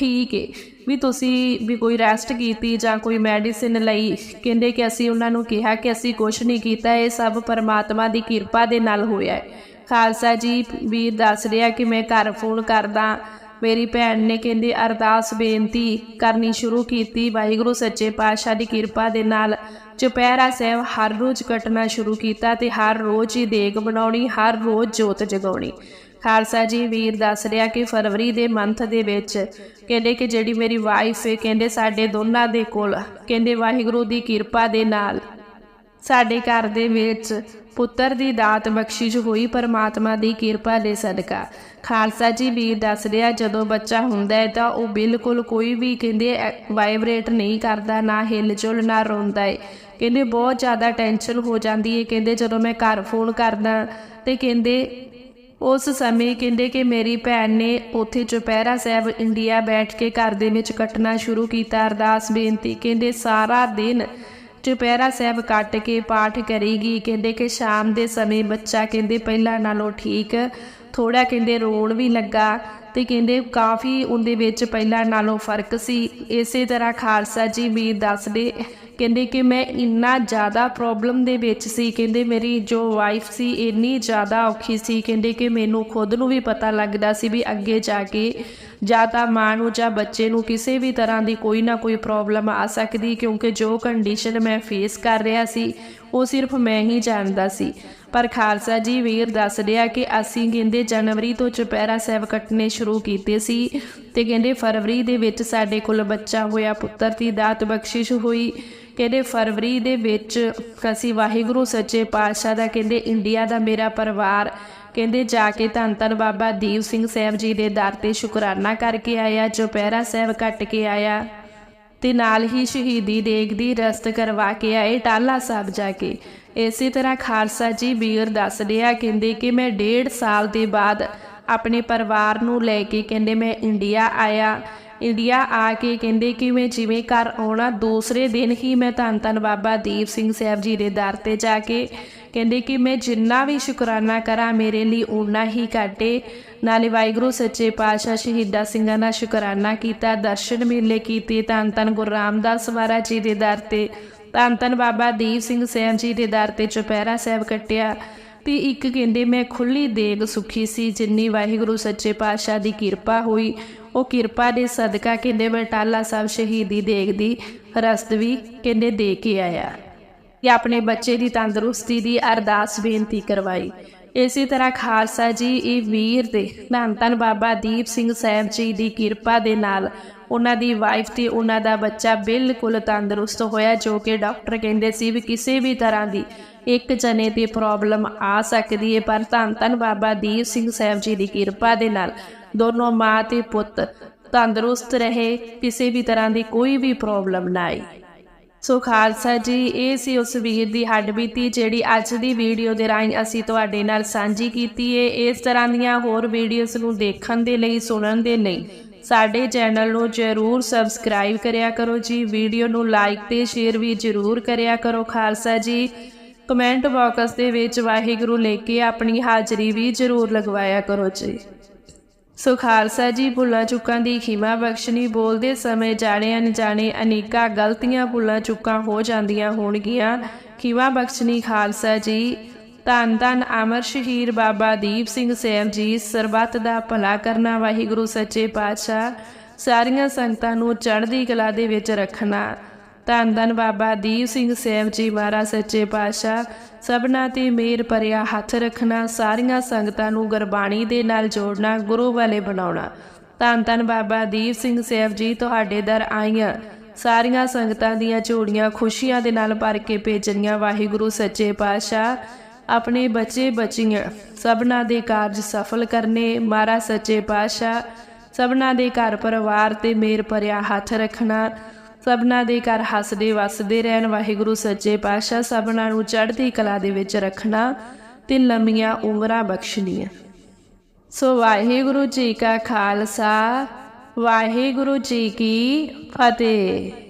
ਠੀਕ ਹੈ ਵੀ ਤੁਸੀਂ ਵੀ ਕੋਈ ਰੈਸਟ ਕੀਤੀ ਜਾਂ ਕੋਈ ਮੈਡੀਸਿਨ ਲਈ, ਕਹਿੰਦੇ ਕਿ ਅਸੀਂ ਉਹਨਾਂ ਨੂੰ ਕਿਹਾ ਕਿ ਅਸੀਂ ਕੁਝ ਨਹੀਂ ਕੀਤਾ, ਇਹ ਸਭ ਪਰਮਾਤਮਾ ਦੀ ਕਿਰਪਾ ਦੇ ਨਾਲ ਹੋਇਆ ਹੈ ਖਾਲਸਾ ਜੀ ਵੀਰ ਦੱਸ ਰਿਹਾ ਕਿ ਮੈਂ ਘਰ ਫੋਨ ਕਰਦਾ, ਮੇਰੀ ਭੈਣ ਨੇ ਕਹਿੰਦੇ, ਅਰਦਾਸ ਬੇਨਤੀ ਕਰਨੀ ਸ਼ੁਰੂ ਕੀਤੀ, ਵਾਹਿਗੁਰੂ ਸੱਚੇ ਪਾਤਸ਼ਾਹ ਦੀ ਕਿਰਪਾ ਦੇ ਨਾਲ। ਚੁਪਹਿਰਾ ਸਾਹਿਬ ਹਰ ਰੋਜ਼ ਕੱਟਣਾ ਸ਼ੁਰੂ ਕੀਤਾ ਤੇ ਹਰ ਰੋਜ਼ ਹੀ ਦੇਗ ਬਣਾਉਣੀ, ਹਰ ਰੋਜ਼ ਜੋਤ ਜਗਾਉਣੀ। ਖਾਲਸਾ ਜੀ ਵੀਰ ਦੱਸ ਰਿਹਾ ਕਿ ਫਰਵਰੀ ਦੇ ਮੰਥ ਦੇ ਵਿੱਚ ਕਹਿੰਦੇ ਕਿ ਜਿਹੜੀ ਮੇਰੀ ਵਾਈਫ ਹੈ, ਕਹਿੰਦੇ ਸਾਡੇ ਦੋਨਾਂ ਦੇ ਕੋਲ, ਕਹਿੰਦੇ ਵਾਹਿਗੁਰੂ ਦੀ ਕਿਰਪਾ ਦੇ ਨਾਲ ਸਾਡੇ ਘਰ ਦੇ ਵਿੱਚ ਪੁੱਤਰ ਦੀ ਦਾਤ ਬਖਸ਼ਿਸ਼ ਹੋਈ, ਪਰਮਾਤਮਾ ਦੀ ਕਿਰਪਾ ਦੇ ਸਦਕਾ। ਖਾਲਸਾ ਜੀ ਵੀਰ ਦੱਸ ਰਿਹਾ, ਜਦੋਂ ਬੱਚਾ ਹੁੰਦਾ ਹੈ ਤਾਂ ਉਹ ਬਿਲਕੁਲ ਕੋਈ ਵੀ ਕਹਿੰਦੇ ਵਾਈਬ੍ਰੇਟ ਨਹੀਂ ਕਰਦਾ, ਨਾ ਹਿਲਜੁਲ ਨਾ ਰੋਂਦਾ ਹੈ ਕਹਿੰਦੇ ਬਹੁਤ ਜ਼ਿਆਦਾ ਟੈਨਸ਼ਨ ਹੋ ਜਾਂਦੀ ਹੈ ਕਹਿੰਦੇ ਜਦੋਂ ਮੈਂ ਘਰ ਫੋਨ ਕਰਦਾ ਤੇ ਕਹਿੰਦੇ ਉਸ ਸਮੇਂ ਕਹਿੰਦੇ ਕਿ ਮੇਰੀ ਭੈਣ ਨੇ ਉੱਥੇ ਚੁਪਹਿਰਾ ਸਾਹਿਬ ਇੰਡੀਆ ਬੈਠ ਕੇ ਘਰ ਦੇ ਵਿੱਚ ਕੱਟਣਾ ਸ਼ੁਰੂ ਕੀਤਾ। ਅਰਦਾਸ ਬੇਨਤੀ, ਕਹਿੰਦੇ ਸਾਰਾ ਦਿਨ ਚੁਪਹਿਰਾ ਸਾਹਿਬ ਕੱਟ ਕੇ ਪਾਠ ਕਰੇਗੀ। ਕਹਿੰਦੇ ਕਿ ਸ਼ਾਮ ਦੇ ਸਮੇਂ ਬੱਚਾ ਕਹਿੰਦੇ ਪਹਿਲਾਂ ਨਾਲੋਂ ਠੀਕ ਥੋੜਾ ਕਹਿੰਦੇ ਰੋਣ ਵੀ ਲੱਗਾ ਤੇ ਕਹਿੰਦੇ ਕਾਫੀ ਉਹਦੇ ਵਿੱਚ ਪਹਿਲਾਂ ਨਾਲੋਂ ਫ਼ਰਕ ਸੀ। ਇਸੇ ਤਰ੍ਹਾਂ ਖਾਲਸਾ ਜੀ ਵੀ ਦੱਸਦੇ ਕਹਿੰਦੇ ਕਿ ਮੈਂ ਇੰਨਾ ਜ਼ਿਆਦਾ ਪ੍ਰੋਬਲਮ ਦੇ ਵਿੱਚ ਸੀ। ਕਹਿੰਦੇ ਮੇਰੀ ਜੋ ਵਾਈਫ ਸੀ, ਇੰਨੀ ਜ਼ਿਆਦਾ ਔਖੀ ਸੀ। ਕਹਿੰਦੇ ਕਿ ਮੈਨੂੰ ਖੁਦ ਨੂੰ ਵੀ ਪਤਾ ਲੱਗਦਾ ਸੀ ਵੀ ਅੱਗੇ ਜਾ ਕੇ ਜਾਂ ਤਾਂ ਮਾਂ ਨੂੰ ਜਾਂ ਬੱਚੇ ਨੂੰ ਕਿਸੇ ਵੀ ਤਰ੍ਹਾਂ ਦੀ ਕੋਈ ਨਾ ਕੋਈ ਪ੍ਰੋਬਲਮ ਆ ਸਕਦੀ, ਕਿਉਂਕਿ ਜੋ ਕੰਡੀਸ਼ਨ ਮੈਂ ਫੇਸ ਕਰ ਰਿਹਾ ਸੀ, ਉਹ ਸਿਰਫ ਮੈਂ ਹੀ ਜਾਣਦਾ ਸੀ। ਪਰ ਖਾਲਸਾ ਜੀ ਵੀਰ ਦੱਸ ਰਿਹਾ ਕਿ ਅਸੀਂ ਕਹਿੰਦੇ ਜਨਵਰੀ ਤੋਂ ਚੁਪਹਿਰਾ ਸਾਹਿਬ ਕੱਟਨੇ ਸ਼ੁਰੂ ਕੀਤੇ ਸੀ ਤੇ ਕਹਿੰਦੇ ਫਰਵਰੀ ਦੇ ਵਿੱਚ ਸਾਡੇ ਕੋਲ ਬੱਚਾ ਹੋਇਆ, ਪੁੱਤਰ ਦੀ ਦਾਤ ਬਖਸ਼ਿਸ਼ ਹੋਈ। ਕਹਿੰਦੇ ਫਰਵਰੀ ਦੇ ਵਿੱਚ ਅਸੀਂ ਵਾਹਿਗੁਰੂ ਸੱਚੇ ਪਾਤਸ਼ਾਹ ਦਾ ਕਹਿੰਦੇ ਇੰਡੀਆ ਦਾ ਮੇਰਾ ਪਰਿਵਾਰ, ਕਹਿੰਦੇ ਜਾ ਕੇ ਧੰਨ ਧੰਨ ਬਾਬਾ ਦੀਪ ਸਿੰਘ ਸਾਹਿਬ ਜੀ ਦੇ ਦਰ ਤੇ ਸ਼ੁਕਰਾਨਾ ਕਰਕੇ ਆਇਆ, ਚੁਪਹਿਰਾ ਸਾਹਿਬ ਕੱਟ ਕੇ ਆਇਆ ਤੇ ਨਾਲ ਹੀ ਸ਼ਹੀਦੀ ਦੇਗ ਦੀ ਰਸਤ ਕਰਵਾ ਕੇ ਆਏ ਟਾਲਾ ਸਾਹਿਬ ਜਾ ਕੇ। ਇਸੇ ਤਰ੍ਹਾਂ ਖਾਲਸਾ ਜੀ ਵੀਰ ਦੱਸਦੇ ਆ, ਕਹਿੰਦੇ ਕਿ ਮੈਂ ਡੇਢ ਸਾਲ ਦੇ ਬਾਅਦ ਆਪਣੇ ਪਰਿਵਾਰ ਨੂੰ ਲੈ ਕੇ ਕਹਿੰਦੇ ਮੈਂ ਇੰਡੀਆ ਆਇਆ। ਇੰਡੀਆ ਆ ਕੇ ਕਹਿੰਦੇ ਕਿ ਮੈਂ ਜਿਵੇਂ ਘਰ ਆਉਣਾ, ਦੂਸਰੇ ਦਿਨ ਹੀ ਮੈਂ ਧੰਨ ਧੰਨ ਬਾਬਾ ਦੀਪ ਸਿੰਘ ਸਾਹਿਬ ਜੀ ਦੇ ਦਰ ਤੇ ਜਾ ਕੇ ਕਹਿੰਦੇ ਕਿ ਮੈਂ ਜਿੰਨਾ ਵੀ ਸ਼ੁਕਰਾਨਾ ਕਰਾਂ ਮੇਰੇ ਲਈ ਓਨਾ ਹੀ ਘਾਟੇ। ਨਾਲੇ ਵਾਹਿਗੁਰੂ ਸੱਚੇ ਪਾਤਸ਼ਾਹ ਸ਼ਹੀਦਾਂ ਸਿੰਘਾਂ ਦਾ ਸ਼ੁਕਰਾਨਾ ਕੀਤਾ, ਦਰਸ਼ਨ ਮੇਲੇ ਕੀਤੇ, ਧੰਨ ਧੰਨ ਗੁਰੂ ਰਾਮਦਾਸ ਮਹਾਰਾਜ ਜੀ ਦੇ ਦਰ ਤੇ, ਧੰਨ ਧੰਨ ਬਾਬਾ ਦੀਪ ਸਿੰਘ ਸੈਨ ਜੀ ਦੇ ਦਰ ਤੇ ਚੁਪਹਿਰਾ ਸਾਹਿਬ ਕੱਟਿਆ। ਤੇ ਇੱਕ ਕਹਿੰਦੇ ਮੈਂ ਖੁੱਲੀ ਦੇਗ ਸੁਖੀ ਸੀ, ਜਿੰਨੀ ਵਾਹਿਗੁਰੂ ਸੱਚੇ ਪਾਤਸ਼ਾਹ ਦੀ ਕਿਰਪਾ ਹੋਈ ਉਹ ਕਿਰਪਾ ਦੇ ਸਦਕਾ ਕਹਿੰਦੇ ਬਟਾਲਾ ਸਾਹਿਬ ਸ਼ਹੀਦੀ ਦੇਗ ਦੀ ਰਸਦ ਵੀ ਕਹਿੰਦੇ ਦੇ ਕੇ ਆਇਆ। ਕਿ ਆਪਣੇ ਬੱਚੇ ਦੀ ਤੰਦਰੁਸਤੀ ਦੀ ਅਰਦਾਸ ਬੇਨਤੀ ਕਰਵਾਈ। ਇਸੇ ਤਰ੍ਹਾਂ ਖਾਲਸਾ ਜੀ, ਇਹ ਵੀਰ ਦੇ ਧੰਨ ਧੰਨ ਬਾਬਾ ਦੀਪ ਸਿੰਘ ਸਾਹਿਬ ਜੀ ਦੀ ਕਿਰਪਾ ਦੇ ਨਾਲ ਉਹਨਾਂ ਦੀ ਵਾਈਫ ਤੇ ਉਹਨਾਂ ਦਾ ਬੱਚਾ ਬਿਲਕੁਲ ਤੰਦਰੁਸਤ ਹੋਇਆ, ਜੋ ਕਿ ਡਾਕਟਰ ਕਹਿੰਦੇ ਸੀ ਵੀ ਕਿਸੇ ਵੀ ਤਰ੍ਹਾਂ ਦੀ ਇੱਕ ਜਨੇ ਤੇ ਪ੍ਰੋਬਲਮ ਆ ਸਕਦੀ ਹੈ ਪਰ ਧੰਨ ਧੰਨ ਬਾਬਾ ਦੀਪ ਸਿੰਘ ਸਾਹਿਬ ਜੀ ਦੀ ਕਿਰਪਾ ਦੇ ਨਾਲ ਦੋਨੋਂ ਮਾਂ ਤੇ ਪੁੱਤ, ਤੰਦਰੁਸਤ ਰਹੇ, ਕਿਸੇ ਵੀ ਤਰ੍ਹਾਂ ਦੀ ਕੋਈ ਵੀ ਪ੍ਰੋਬਲਮ ਨਾ ਆਈ। ਸੋ ਖਾਲਸਾ ਜੀ, ਇਹ ਸੀ ਉਸ ਵੀਰ ਦੀ ਹੱਡਬੀਤੀ ਜਿਹੜੀ ਅੱਜ ਦੀ ਵੀਡੀਓ ਦੇ ਰਾਹੀਂ ਅਸੀਂ ਤੁਹਾਡੇ ਨਾਲ ਸਾਂਝੀ ਕੀਤੀ ਹੈ ਇਸ ਤਰ੍ਹਾਂ ਦੀਆਂ ਹੋਰ ਵੀਡੀਓਜ਼ ਨੂੰ ਦੇਖਣ ਦੇ ਲਈ, ਸੁਣਨ ਦੇ ਲਈ ਸਾਡੇ ਚੈਨਲ ਨੂੰ ਜਰੂਰ ਸਬਸਕ੍ਰਾਈਬ ਕਰਿਆ ਕਰੋ ਜੀ। ਵੀਡੀਓ ਨੂੰ ਲਾਈਕ ਤੇ ਸ਼ੇਅਰ ਵੀ ਜਰੂਰ ਕਰਿਆ ਕਰੋ ਖਾਲਸਾ ਜੀ। ਕਮੈਂਟ ਬਾਕਸ ਦੇ ਵਿੱਚ ਵਾਹਿਗੁਰੂ ਲੈ ਕੇ ਆਪਣੀ ਹਾਜ਼ਰੀ ਵੀ ਜਰੂਰ ਲਗਵਾਇਆ ਕਰੋ ਜੀ। ਸੋ ਖਾਲਸਾ ਜੀ, ਭੁੱਲਾਂ ਚੁੱਕਾਂ ਦੀ ਖਿਮਾ ਬਖਸ਼ਣੀ, ਬੋਲਦੇ ਸਮੇਂ ਜਾਣੇ ਅਣਜਾਣੇ ਅਨੇਕਾਂ ਗਲਤੀਆਂ ਭੁੱਲਾਂ ਚੁੱਕਾਂ ਹੋ ਜਾਂਦੀਆਂ ਹੋਣਗੀਆਂ। ਖਿਮਾ ਬਖਸ਼ਣੀ ਖਾਲਸਾ ਜੀ, ਧੰਨ ਧੰਨ ਅਮਰ ਸ਼ਹੀਦ ਬਾਬਾ ਦੀਪ ਸਿੰਘ ਸੈਨ ਜੀ, ਸਰਬੱਤ ਦਾ ਭਲਾ ਕਰਨਾ ਵਾਹਿਗੁਰੂ ਸੱਚੇ ਪਾਤਸ਼ਾਹ। ਸਾਰੀਆਂ ਸੰਗਤਾਂ ਨੂੰ ਚੜ੍ਹਦੀ ਕਲਾ ਦੇ ਵਿੱਚ ਰੱਖਣਾ। ਧੰਨ ਧੰਨ ਬਾਬਾ ਦੀਪ ਸਿੰਘ ਸੇਵ ਜੀ ਮਹਾਰਾਜ, ਸੱਚੇ ਪਾਤਸ਼ਾਹ। ਸਭਨਾ ਤੇ ਮੇਰ ਭਰਿਆ ਹੱਥ ਰੱਖਣਾ, ਸਾਰੀਆਂ ਸੰਗਤਾਂ ਨੂੰ ਗੁਰਬਾਣੀ ਦੇ ਨਾਲ ਜੋੜਨਾ, ਗੁਰੂ ਵਾਲੇ ਬਣਾਉਣਾ। ਧੰਨ ਧੰਨ ਬਾਬਾ ਦੀਪ ਸਿੰਘ ਸੇਵ ਜੀ, ਤੁਹਾਡੇ ਦਰ ਆਈਆਂ। ਸਾਰੀਆਂ ਸੰਗਤਾਂ ਦੀਆਂ ਝੋੜੀਆਂ ਖੁਸ਼ੀਆਂ ਦੇ ਨਾਲ ਭਰ ਕੇ ਭੇਜਣੀਆਂ, ਵਾਹਿਗੁਰੂ, ਸੱਚੇ ਪਾਤਸ਼ਾਹ। ਆਪਣੇ ਬੱਚੇ ਬੱਚੀਆਂ, ਸਭਨਾ ਦੇ ਕਾਰਜ ਸਫਲ ਕਰਨੇ, ਮਹਾਰਾਜ, ਸੱਚੇ ਪਾਤਸ਼ਾਹ। ਸਭਨਾ ਦੇ ਘਰ ਪਰਿਵਾਰ ਤੇ ਮੇਰ ਭਰਿਆ ਹੱਥ ਰੱਖਣਾ ਸਭਨਾ ਦੇ ਘਰ ਹੱਸਦੇ ਵਸਦੇ ਰਹਿਣ, ਵਾਹਿਗੁਰੂ ਸੱਚੇ ਪਾਤਸ਼ਾਹ ਸਭਨਾ ਨੂੰ ਚੜ੍ਹਦੀ ਕਲਾ ਦੇ ਵਿੱਚ ਰੱਖਣਾ ਤੇ ਲੰਮੀਆਂ ਉਮਰਾਂ ਬਖਸ਼ਣੀਆਂ। ਸੋ ਵਾਹਿਗੁਰੂ ਜੀ ਕਾ ਖਾਲਸਾ, ਵਾਹਿਗੁਰੂ ਜੀ ਕੀ ਫਤਿਹ।